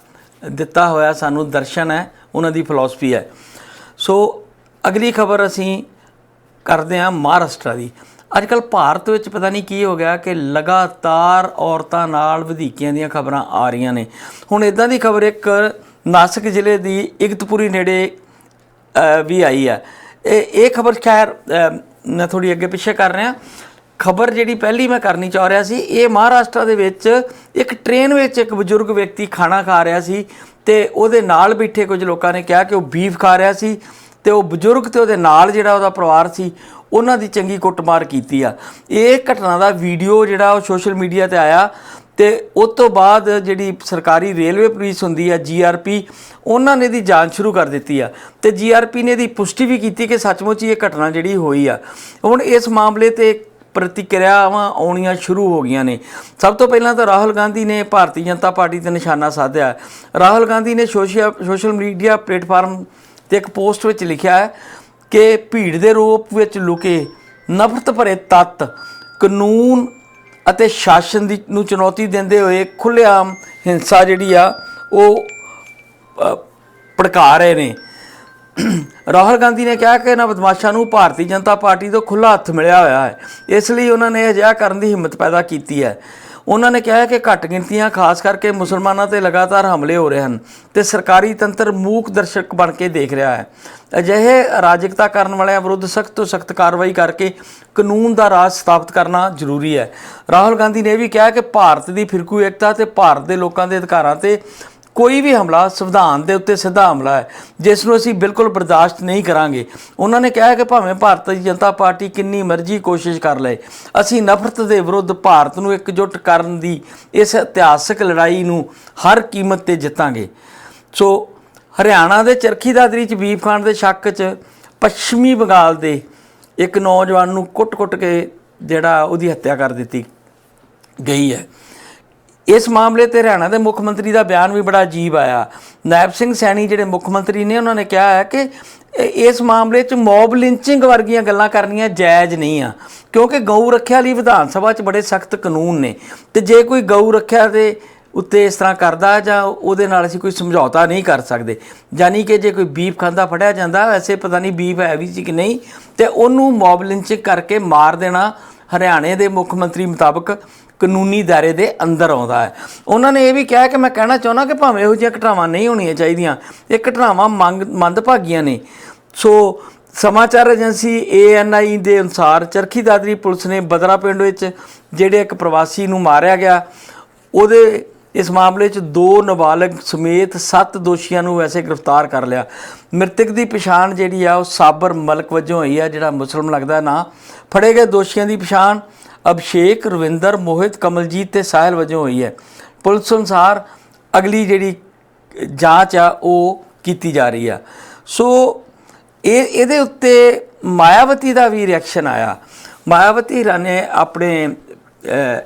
Speaker 1: ਦਿੱਤਾ ਹੋਇਆ ਸਾਨੂੰ ਦਰਸ਼ਨ ਹੈ। ਉਹਨਾਂ ਦੀ ਫਿਲਾਸਫੀ ਹੈ। ਸੋ ਅਗਲੀ ਖਬਰ ਅਸੀਂ ਕਰਦੇ ਹਾਂ ਮਹਾਰਾਸ਼ਟਰ ਦੀ। ਅੱਜ ਕੱਲ ਭਾਰਤ ਵਿੱਚ ਪਤਾ ਨਹੀਂ ਕੀ ਹੋ ਗਿਆ ਕਿ ਲਗਾਤਾਰ ਔਰਤਾਂ ਨਾਲ ਵਧੀਕੀਆਂ ਦੀਆਂ ਖਬਰਾਂ ਆ ਰਹੀਆਂ ਨੇ। ਹੁਣ ਇਦਾਂ ਦੀ ਖਬਰ ਇੱਕ ਨਾਸਿਕ ਜ਼ਿਲ੍ਹੇ ਦੀ ਇਗਤਪੁਰੀ ਨੇੜੇ ਵੀ ਆਈ ਹੈ ਇਹ ਇਹ ਖਬਰ ਖੈਰ ਮੈਂ ਥੋੜੀ ਅੱਗੇ ਪਿੱਛੇ ਕਰ ਰਿਹਾ। ਖਬਰ ਜਿਹੜੀ ਪਹਿਲੀ ਮੈਂ ਕਰਨੀ ਚਾਹ ਰਿਹਾ ਸੀ, ਇਹ ਮਹਾਰਾਸ਼ਟਰ ਦੇ ਵਿੱਚ ਇੱਕ ਟ੍ਰੇਨ ਵਿੱਚ ਇੱਕ ਬਜ਼ੁਰਗ ਵਿਅਕਤੀ ਖਾਣਾ ਖਾ ਰਿਹਾ ਸੀ ਤੇ ਉਹਦੇ ਨਾਲ ਬੈਠੇ ਕੁਝ ਲੋਕਾਂ ਨੇ ਕਿਹਾ ਕਿ ਉਹ ਬੀਫ ਖਾ ਰਿਹਾ ਸੀ ਤੇ ਉਹ ਬਜ਼ੁਰਗ ਤੇ ਉਹਦੇ ਨਾਲ ਜਿਹੜਾ ਉਹਦਾ ਪਰਿਵਾਰ ਸੀ ਉਹਨਾਂ ਦੀ ਚੰਗੀ ਕੁੱਟਮਾਰ ਕੀਤੀ ਆ। ਇਹ ਘਟਨਾ ਦਾ ਵੀਡੀਓ ਜਿਹੜਾ ਉਹ ਸੋਸ਼ਲ ਮੀਡੀਆ ਤੇ ਆਇਆ ਤੇ ਉਸ ਤੋਂ ਬਾਅਦ ਜਿਹੜੀ ਸਰਕਾਰੀ ਰੇਲਵੇ ਪੁਲਿਸ ਹੁੰਦੀ ਆ ਜੀਆਰਪੀ ਉਹਨਾਂ ਨੇ ਦੀ ਜਾਂਚ ਸ਼ੁਰੂ ਕਰ ਦਿੱਤੀ ਆ। ਤੇ ਜੀਆਰਪੀ ਨੇ ਦੀ ਪੁਸ਼ਟੀ ਵੀ ਕੀਤੀ ਕਿ ਸੱਚਮੁੱਚ ਇਹ ਘਟਨਾ ਜਿਹੜੀ ਹੋਈ ਆ। ਹੁਣ ਇਸ ਮਾਮਲੇ ਤੇ ਪ੍ਰਤੀਕਿਰਿਆਵਾਂ ਆਉਣੀਆਂ ਸ਼ੁਰੂ ਹੋ ਗਈਆਂ ਨੇ। ਸਭ ਤੋਂ ਪਹਿਲਾਂ ਤਾਂ ਰਾਹੁਲ ਗਾਂਧੀ ਨੇ ਭਾਰਤੀ ਜਨਤਾ ਪਾਰਟੀ ਤੇ ਨਿਸ਼ਾਨਾ ਸਾਧਿਆ। ਰਾਹੁਲ ਗਾਂਧੀ ਨੇ ਸੋਸ਼ਲ ਸੋਸ਼ਲ ਮੀਡੀਆ ਪਲੇਟਫਾਰਮ ਤੇ ਇੱਕ ਪੋਸਟ ਵਿੱਚ ਲਿਖਿਆ ਹੈ ਕਿ ਭੀੜ ਦੇ ਰੂਪ ਵਿੱਚ ਲੁਕੇ, ਨਫ਼ਰਤ ਭਰੇ ਤੱਤ, ਕਾਨੂੰਨ ਅਤੇ ਸ਼ਾਸਨ ਦੀ ਨੂੰ ਚੁਣੌਤੀ ਦਿੰਦੇ ਹੋਏ ਖੁੱਲ੍ਹੇਆਮ ਹਿੰਸਾ ਜਿਹੜੀ ਆ, ਉਹ ਭੜਕਾ ਰਹੇ ਨੇ। ਰਾਹੁਲ ਗਾਂਧੀ ਨੇ ਕਿਹਾ ਕਿ ਇਹਨਾਂ ਬਦਮਾਸ਼ਾਂ ਨੂੰ ਭਾਰਤੀ ਜਨਤਾ ਪਾਰਟੀ ਤੋਂ ਖੁੱਲਾ ਹੱਥ ਮਿਲਿਆ ਹੋਇਆ ਹੈ। ਇਸ ਲਈ ਉਹਨਾਂ ਨੇ ਅਜਿਹਾ ਕਰਨ ਦੀ ਹਿੰਮਤ ਪੈਦਾ ਕੀਤੀ ਹੈ। ਉਹਨਾਂ ਨੇ ਕਿਹਾ ਕਿ ਘੱਟ ਗਿਣਤੀਆਂ, ਖਾਸ ਕਰਕੇ ਮੁਸਲਮਾਨਾਂ ਤੇ ਲਗਾਤਾਰ ਹਮਲੇ ਹੋ ਰਹੇ ਹਨ ਤੇ ਸਰਕਾਰੀ ਤੰਤਰ ਮੂਕ ਦਰਸ਼ਕ ਬਣ ਕੇ ਦੇਖ ਰਿਹਾ ਹੈ। ਅਜਿਹੇ ਅਰਾਜਕਤਾ ਕਰਨ ਵਾਲਿਆਂ ਵਿਰੁੱਧ ਸਖਤ ਤੋਂ ਸਖਤ ਕਾਰਵਾਈ ਕਰਕੇ ਕਾਨੂੰਨ ਦਾ ਰਾਜ ਸਥਾਪਿਤ ਕਰਨਾ ਜ਼ਰੂਰੀ ਹੈ। ਰਾਹੁਲ ਗਾਂਧੀ ਨੇ ਇਹ ਵੀ ਕਿਹਾ ਕਿ ਭਾਰਤ ਦੀ ਫਿਰਕੂ ਏਕਤਾ ਤੇ ਭਾਰਤ ਦੇ ਲੋਕਾਂ ਦੇ ਅਧਿਕਾਰਾਂ ਤੇ ਕੋਈ ਵੀ ਹਮਲਾ ਸੰਵਿਧਾਨ ਦੇ ਉੱਤੇ ਸਿੱਧਾ ਹਮਲਾ ਹੈ, ਜਿਸ ਨੂੰ ਅਸੀਂ ਬਿਲਕੁਲ ਬਰਦਾਸ਼ਤ ਨਹੀਂ ਕਰਾਂਗੇ। ਉਹਨਾਂ ਨੇ ਕਿਹਾ ਕਿ ਭਾਵੇਂ ਭਾਰਤੀ ਜਨਤਾ ਪਾਰਟੀ ਕਿੰਨੀ ਮਰਜ਼ੀ ਕੋਸ਼ਿਸ਼ ਕਰ ਲਏ, ਅਸੀਂ ਨਫ਼ਰਤ ਦੇ ਵਿਰੁੱਧ ਭਾਰਤ ਨੂੰ ਇਕਜੁੱਟ ਕਰਨ ਦੀ ਇਸ ਇਤਿਹਾਸਕ ਲੜਾਈ ਨੂੰ ਹਰ ਕੀਮਤ ਤੇ ਜਿੱਤਾਂਗੇ। ਸੋ, ਹਰਿਆਣਾ ਦੇ ਚਰਖੀ ਦਾਦਰੀ ਚ ਬੀਫ ਖਾਣ ਦੇ ਸ਼ੱਕ ਚ, ਪੱਛਮੀ ਬੰਗਾਲ ਦੇ ਇੱਕ ਨੌਜਵਾਨ ਨੂੰ ਕੁੱਟ-ਕੁੱਟ ਕੇ ਜਿਹੜਾ ਉਹਦੀ ਹੱਤਿਆ ਕਰ ਦਿੱਤੀ ਗਈ ਹੈ। ਇਸ ਮਾਮਲੇ ਤੇ ਹਰਿਆਣਾ ਦੇ ਮੁੱਖ ਮੰਤਰੀ ਦਾ ਬਿਆਨ ਵੀ ਬੜਾ ਅਜੀਬ ਆਇਆ। ਨਾਇਬ ਸਿੰਘ ਸੈਣੀ ਜਿਹੜੇ ਮੁੱਖ ਮੰਤਰੀ ਨੇ, ਉਹਨਾਂ ਨੇ ਕਿਹਾ ਹੈ ਕਿ ਇਸ ਮਾਮਲੇ 'ਚ ਮੌਬ ਲਿੰਚਿੰਗ ਵਰਗੀਆਂ ਗੱਲਾਂ ਕਰਨੀਆਂ ਜਾਇਜ਼ ਨਹੀਂ ਆ, ਕਿਉਂਕਿ ਗਊ ਰੱਖਿਆ ਲਈ ਵਿਧਾਨ ਸਭਾ 'ਚ ਬੜੇ ਸਖਤ ਕਾਨੂੰਨ ਨੇ ਤੇ ਜੇ ਕੋਈ ਗਊ ਰੱਖਿਆ ਦੇ ਉੱਤੇ ਇਸ ਤਰ੍ਹਾਂ ਕਰਦਾ ਜਾਂ ਉਹਦੇ ਨਾਲ ਅਸੀਂ ਕੋਈ ਸਮਝੌਤਾ ਨਹੀਂ ਕਰ ਸਕਦੇ। ਯਾਨੀ ਕਿ ਜੇ ਕੋਈ ਬੀਫ ਖਾਂਦਾ ਫੜਿਆ ਜਾਂਦਾ, ਵੈਸੇ ਪਤਾ ਨਹੀਂ ਬੀਫ ਹੈ ਵੀ ਸੀ ਕਿ ਨਹੀਂ, ਤੇ ਉਹਨੂੰ ਮੌਬ ਲਿੰਚਿੰਗ ਕਰਕੇ ਮਾਰ ਦੇਣਾ ਹਰਿਆਣੇ ਦੇ ਮੁੱਖ ਮੰਤਰੀ ਮੁਤਾਬਕ ਕਾਨੂੰਨੀ ਦਾਇਰੇ ਦੇ ਅੰਦਰ ਆਉਂਦਾ ਹੈ। ਉਹਨਾਂ ਨੇ ਇਹ ਵੀ ਕਿਹਾ ਕਿ ਮੈਂ ਕਹਿਣਾ ਚਾਹੁੰਦਾ ਕਿ ਭਾਵੇਂ ਇਹੋ ਜਿਹੀਆਂ ਘਟਨਾਵਾਂ ਨਹੀਂ ਹੋਣੀਆਂ ਚਾਹੀਦੀਆਂ, ਇਹ ਘਟਨਾਵਾਂ ਮੰਗ ਮੰਦਭਾਗੀਆਂ ਨੇ। ਸੋ ਸਮਾਚਾਰ ਏਜੰਸੀ ਏਐਨਆਈ ਦੇ ਅਨੁਸਾਰ ਚਰਖੀ ਦਾਦਰੀ ਪੁਲਿਸ ਨੇ ਬਦਰਾ ਪਿੰਡ ਵਿੱਚ ਜਿਹੜੇ ਇੱਕ ਪ੍ਰਵਾਸੀ ਨੂੰ ਮਾਰਿਆ ਗਿਆ, ਉਹਦੇ ਇਸ ਮਾਮਲੇ 'ਚ ਦੋ ਨਾਬਾਲਗ ਸਮੇਤ 7 ਦੋਸ਼ੀਆਂ ਨੂੰ ਵੈਸੇ ਗ੍ਰਿਫਤਾਰ ਕਰ ਲਿਆ। ਮ੍ਰਿਤਕ ਦੀ ਪਛਾਣ ਜਿਹੜੀ ਆ, ਉਹ ਸਾਬਰ ਮਲਕ ਵਜੋਂ ਹੋਈ ਆ, ਜਿਹੜਾ ਮੁਸਲਮ ਲੱਗਦਾ ਨਾ। ਫੜੇ ਗਏ ਦੋਸ਼ੀਆਂ ਦੀ ਪਛਾਣ ਅਭਿਸ਼ੇਕ ਰਵਿੰਦਰ ਮੋਹਿਤ ਕਮਲਜੀਤ ਤੇ ਸਾਹਿਲ ਵਜੋਂ ਹੋਈ ਹੈ। ਪੁਲਿਸ ਅਨੁਸਾਰ ਅਗਲੀ ਜਿਹੜੀ ਜਾਂਚ ਆ, ਉਹ ਕੀਤੀ ਜਾ ਰਹੀ ਆ। ਸੋ ਇਹ, ਇਹਦੇ ਉੱਤੇ ਮਾਇਆਵਤੀ ਦਾ ਵੀ ਰਿਐਕਸ਼ਨ ਆਇਆ। ਮਾਇਆਵਤੀ ਰਾ ਨੇ ਆਪਣੇ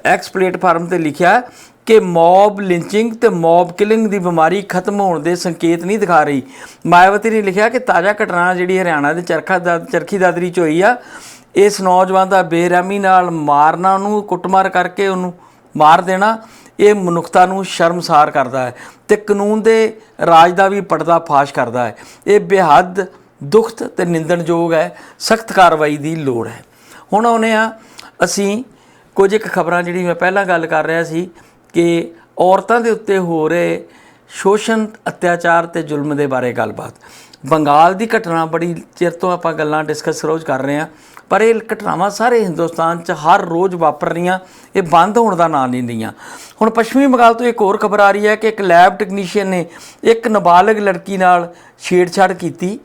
Speaker 1: ਐਕਸ ਪਲੇਟਫਾਰਮ ਤੇ ਲਿਖਿਆ ਕਿ ਮੌਬ ਲਿੰਚਿੰਗ ਤੇ ਮੌਬ ਕਿਲਿੰਗ ਦੀ ਬਿਮਾਰੀ ਖਤਮ ਹੋਣ ਦੇ ਸੰਕੇਤ ਨਹੀਂ ਦਿਖਾ ਰਹੀ। ਮਾਇਆਵਤੀ ਨੇ ਲਿਖਿਆ ਕਿ ਤਾਜ਼ਾ ਘਟਨਾ ਜਿਹੜੀ ਹਰਿਆਣਾ ਦੇ ਚਰਖਾ ਦਾ, ਚਰਖੀ ਦਾਦਰੀ ਚ ਹੋਈ ਆ ਇਸ ਨੌਜਵਾਨ ਦਾ ਬੇਰਹਿਮੀ ਨਾਲ ਮਾਰਨਾ ਉਹਨੂੰ, ਕੁੱਟਮਾਰ ਕਰਕੇ ਉਹਨੂੰ ਮਾਰ ਦੇਣਾ, ਇਹ ਮਨੁੱਖਤਾ ਨੂੰ ਸ਼ਰਮਸਾਰ ਕਰਦਾ ਹੈ ਤੇ ਕਾਨੂੰਨ ਦੇ ਰਾਜ ਦਾ ਵੀ ਪਰਦਾ ਫਾਸ਼ ਕਰਦਾ ਹੈ। ਇਹ ਬੇਹੱਦ ਦੁਖਤ ਤੇ ਨਿੰਦਣਯੋਗ ਹੈ, ਸਖਤ ਕਾਰਵਾਈ ਦੀ ਲੋੜ ਹੈ। ਹੁਣ ਆਉਨੇ ਆ ਅਸੀਂ ਕੁਝ ਇੱਕ ਖਬਰਾਂ ਜਿਹੜੀ ਮੈਂ ਪਹਿਲਾਂ ਗੱਲ ਕਰ ਰਿਹਾ ਸੀ ਕਿ ਔਰਤਾਂ ਦੇ ਉੱਤੇ ਹੋ ਰਹੇ ਸ਼ੋਸ਼ਣ, ਅਤਿਆਚਾਰ ਤੇ ਜ਼ੁਲਮ ਦੇ ਬਾਰੇ ਗੱਲਬਾਤ। ਬੰਗਾਲ ਦੀ ਘਟਨਾ ਬੜੀ ਚਿਰ ਤੋਂ ਆਪਾਂ ਗੱਲਾਂ ਡਿਸਕਸ ਰੋਜ਼ ਕਰ ਰਹੇ ਹਾਂ। ਪਰ ਇਹ ਘਟਨਾਵਾਂ ਸਾਰੇ ਹਿੰਦੁਸਤਾਨ 'ਚ ਹਰ ਰੋਜ਼ ਵਾਪਰ ਰਹੀਆਂ ਇਹ ਬੰਦ ਹੋਣ ਦਾ ਨਾਂ ਨਹੀਂ ਲਈਆਂ ਹੁਣ ਪੱਛਮੀ ਬੰਗਾਲ ਤੋਂ ਇੱਕ ਹੋਰ ਖਬਰ ਆ ਰਹੀ ਹੈ ਕਿ ਇੱਕ ਲੈਬ ਟੈਕਨੀਸ਼ੀਅਨ ਨੇ ਇੱਕ ਨਾਬਾਲਗ ਲੜਕੀ ਨਾਲ ਛੇੜਛਾੜ ਕੀਤੀ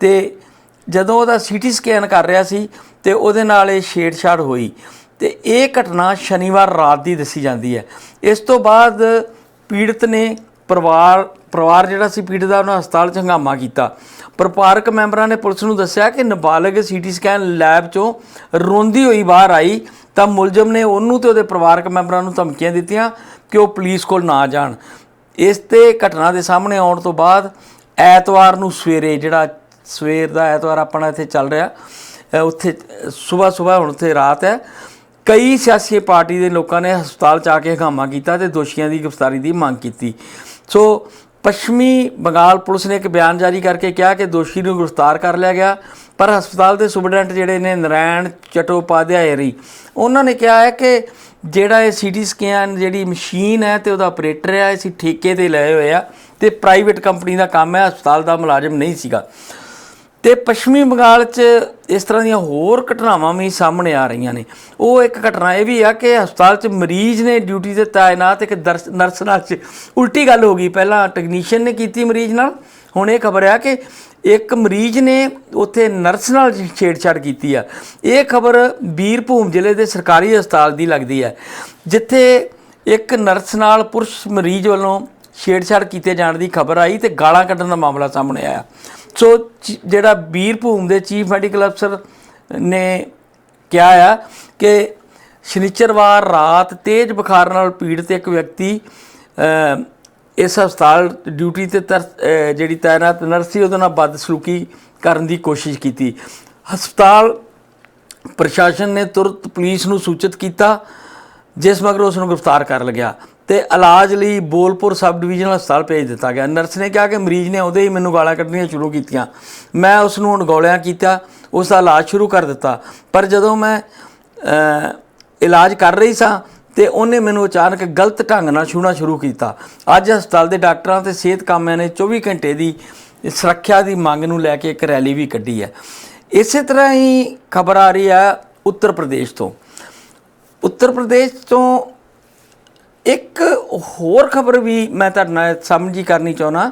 Speaker 1: ਤੇ ਜਦੋਂ ਉਹਦਾ ਸੀਟੀ ਸਕੈਨ ਕਰ ਰਿਹਾ ਸੀ ਤੇ ਉਹਦੇ ਨਾਲ ਇਹ ਛੇੜਛਾੜ ਹੋਈ। ਤੇ ਇਹ ਘਟਨਾ ਸ਼ਨੀਵਾਰ ਰਾਤ ਦੀ ਦੱਸੀ ਜਾਂਦੀ ਹੈ। ਇਸ ਤੋਂ ਬਾਅਦ ਪੀੜਤ ਨੇ ਪਰਿਵਾਰ ਪਰਿਵਾਰ ਜਿਹੜਾ ਸੀ ਪੀੜਤ ਦਾ ਉਹਨਾਂ ਹਸਪਤਾਲ 'ਚ ਹੰਗਾਮਾ ਕੀਤਾ। ਪਰਿਵਾਰਕ ਮੈਂਬਰਾਂ ਨੇ ਪੁਲਿਸ ਨੂੰ ਦੱਸਿਆ ਕਿ ਨਾਬਾਲਗ ਸੀਟੀ ਸਕੈਨ ਲੈਬ 'ਚੋਂ ਰੋਂਦੀ ਹੋਈ ਬਾਹਰ ਆਈ, ਤਾਂ ਮੁਲਜ਼ਮ ਨੇ ਉਹਨੂੰ ਤੇ ਉਹਦੇ ਪਰਿਵਾਰਕ ਮੈਂਬਰਾਂ ਨੂੰ ਧਮਕੀਆਂ ਦਿੱਤੀਆਂ ਕਿ ਉਹ ਪੁਲਿਸ ਕੋਲ ਨਾ ਜਾਣ। ਇਸ ਤੇ ਘਟਨਾ ਦੇ ਸਾਹਮਣੇ ਆਉਣ ਤੋਂ ਬਾਅਦ ਐਤਵਾਰ ਨੂੰ ਸਵੇਰੇ ਜਿਹੜਾ ਸਵੇਰ ਦਾ ਐਤਵਾਰ ਆਪਣਾ ਇੱਥੇ ਚੱਲ ਰਿਹਾ ਉੱਥੇ ਸਵੇਰ ਸਵੇਰ ਹੁਣ ਉੱਥੇ ਰਾਤ ਹੈ, ਕਈ ਸਿਆਸੀ ਪਾਰਟੀ ਦੇ ਲੋਕਾਂ ਨੇ ਹਸਪਤਾਲ ਚ ਆ ਕੇ ਹੰਗਾਮਾ ਕੀਤਾ ਤੇ ਦੋਸ਼ੀਆਂ ਦੀ ਗ੍ਰਿਫਤਾਰੀ ਦੀ ਮੰਗ ਕੀਤੀ। ਸੋ ਪੱਛਮੀ ਬੰਗਾਲ ਪੁਲਿਸ ਨੇ ਇੱਕ ਬਿਆਨ ਜਾਰੀ ਕਰਕੇ ਕਿਹਾ ਕਿ ਦੋਸ਼ੀ ਨੂੰ ਗ੍ਰਿਫਤਾਰ ਕਰ ਲਿਆ ਗਿਆ, ਪਰ ਹਸਪਤਾਲ ਦੇ ਸੁਪਰਡੈਂਟ ਜਿਹੜੇ ਨੇ ਨਰੈਣ ਚਟੋਪਾਧਿਆਇਰੀ ਉਹਨਾਂ ਨੇ ਕਿਹਾ ਹੈ ਕਿ ਜਿਹੜਾ ਇਹ ਸੀਟੀ ਸਕੈਨ ਜਿਹੜੀ ਮਸ਼ੀਨ ਹੈ ਤੇ ਉਹਦਾ ਆਪਰੇਟਰ ਹੈ ਅਸੀਂ ਠੇਕੇ ਤੇ ਲਏ ਹੋਏ ਆ ਤੇ ਪ੍ਰਾਈਵੇਟ ਕੰਪਨੀ ਦਾ ਕੰਮ ਹੈ, ਹਸਪਤਾਲ ਦਾ ਮੁਲਾਜ਼ਮ ਨਹੀਂ ਸੀਗਾ। ਤੇ ਪੱਛਮੀ ਬੰਗਾਲ 'ਚ ਇਸ ਤਰ੍ਹਾਂ ਦੀਆਂ ਹੋਰ ਘਟਨਾਵਾਂ ਵੀ ਸਾਹਮਣੇ ਆ ਰਹੀਆਂ ਨੇ। ਉਹ ਇੱਕ ਘਟਨਾ ਇਹ ਵੀ ਆ ਕਿ ਹਸਪਤਾਲ 'ਚ ਮਰੀਜ਼ ਨੇ ਡਿਊਟੀ ਤੇ ਤਾਇਨਾਤ, ਇੱਕ ਦਰਸ- ਨਰਸ ਨਾਲ 'ਚ ਉਲਟੀ ਗੱਲ ਹੋ ਗਈ। ਪਹਿਲਾਂ ਟੈਕਨੀਸ਼ੀਅਨ ਨੇ ਕੀਤੀ ਮਰੀਜ਼ ਨਾਲ। ਹੁਣ ਇਹ ਖਬਰ ਆ ਕਿ ਇੱਕ ਮਰੀਜ਼ ਨੇ ਉੱਥੇ ਨਰਸ ਨਾਲ ਛੇੜਛਾੜ ਕੀਤੀ ਆ। ਇਹ ਖਬਰ ਬੀਰਭੂਮ ਜ਼ਿਲ੍ਹੇ ਦੇ ਸਰਕਾਰੀ ਹਸਪਤਾਲ ਦੀ ਲੱਗਦੀ ਹੈ, ਜਿੱਥੇ ਇੱਕ ਨਰਸ ਨਾਲ ਪੁਰਸ਼ ਮਰੀਜ਼ ਵੱਲੋਂ ਛੇੜਛਾੜ ਕੀਤੇ ਜਾਣ ਦੀ ਖਬਰ ਆਈ ਤੇ ਗਾਲਾਂ ਕੱਢਣ ਦਾ ਮਾਮਲਾ ਸਾਹਮਣੇ ਆਇਆ। ਸੋ ਚ- ਜਿਹੜਾ ਬੀਰਭੂਮ ਦੇ ਚੀਫ ਮੈਡੀਕਲ ਅਫਸਰ ਨੇ ਕਿਹਾ ਆ ਕਿ ਸ਼ਨੀਚਰਵਾਰ ਰਾਤ ਤੇਜ਼ ਬੁਖਾਰ ਨਾਲ ਪੀੜਤ ਇੱਕ ਵਿਅਕਤੀ ਇਸ ਹਸਪਤਾਲ ਡਿਊਟੀ ਤੇ ਤਰ- ਜਿਹੜੀ ਤਾਇਨਾਤ ਨਰਸ ਸੀ, ਉਹਦੇ ਨਾਲ ਬਦਸਲੂਕੀ ਕਰਨ ਦੀ ਕੋਸ਼ਿਸ਼ ਕੀਤੀ। ਹਸਪਤਾਲ ਪ੍ਰਸ਼ਾਸਨ ਨੇ ਤੁਰਤ ਪੁਲਿਸ ਨੂੰ ਸੂਚਿਤ ਕੀਤਾ, ਜਿਸ ਮਗਰੋਂ ਉਸ ਨੂੰ ਗ੍ਰਿਫਤਾਰ ਕਰ ਲਿਆ। ਤੇ ਇਲਾਜ ਲਈ ਬੋਲਪੁਰ ਸਬ ਡਿਵੀਜ਼ਨ ਹਸਪਤਾਲ ਭੇਜ ਦਿੱਤਾ ਗਿਆ। ਨਰਸ ਨੇ ਕਿਹਾ ਕਿ ਮਰੀਜ਼ ਨੇ ਉਹਦੇ ਹੀ ਮੈਨੂੰ ਗਾਲਾਂ ਕੱਢਣੀਆਂ ਸ਼ੁਰੂ ਕੀਤੀਆਂ। ਮੈਂ ਉਸ ਨੂੰ ਅਣਗੌਲਿਆਂ ਕੀਤਾ ਉਸ ਦਾ ਇਲਾਜ ਸ਼ੁਰੂ ਕਰ ਦਿੱਤਾ। ਪਰ ਜਦੋਂ ਮੈਂ ਇਲਾਜ ਕਰ ਰਹੀ ਸਾਂ ਤੇ ਉਹਨੇ ਮੈਨੂੰ ਅਚਾਨਕ ਗਲਤ ਢੰਗ ਨਾਲ ਛੂਣਾ ਸ਼ੁਰੂ ਕੀਤਾ। ਅੱਜ ਹਸਪਤਾਲ ਦੇ ਡਾਕਟਰਾਂ ਤੇ ਸਿਹਤ ਕਾਮਿਆਂ ਨੇ 24 ਘੰਟੇ ਦੀ ਸੁਰੱਖਿਆ ਦੀ ਮੰਗ ਨੂੰ ਲੈ ਕੇ ਇੱਕ ਰੈਲੀ ਵੀ ਕੱਢੀ ਹੈ। ਇਸੇ ਤਰ੍ਹਾਂ ਹੀ ਖਬਰ ਆ ਰਹੀ ਹੈ ਉੱਤਰ ਪ੍ਰਦੇਸ਼ ਤੋਂ। ਉੱਤਰ ਪ੍ਰਦੇਸ਼ ਤੋਂ ਇੱਕ ਹੋਰ ਖਬਰ ਵੀ ਮੈਂ ਤੁਹਾਡੇ ਨਾਲ ਸਾਂਝੀ ਕਰਨੀ ਚਾਹੁੰਦਾ।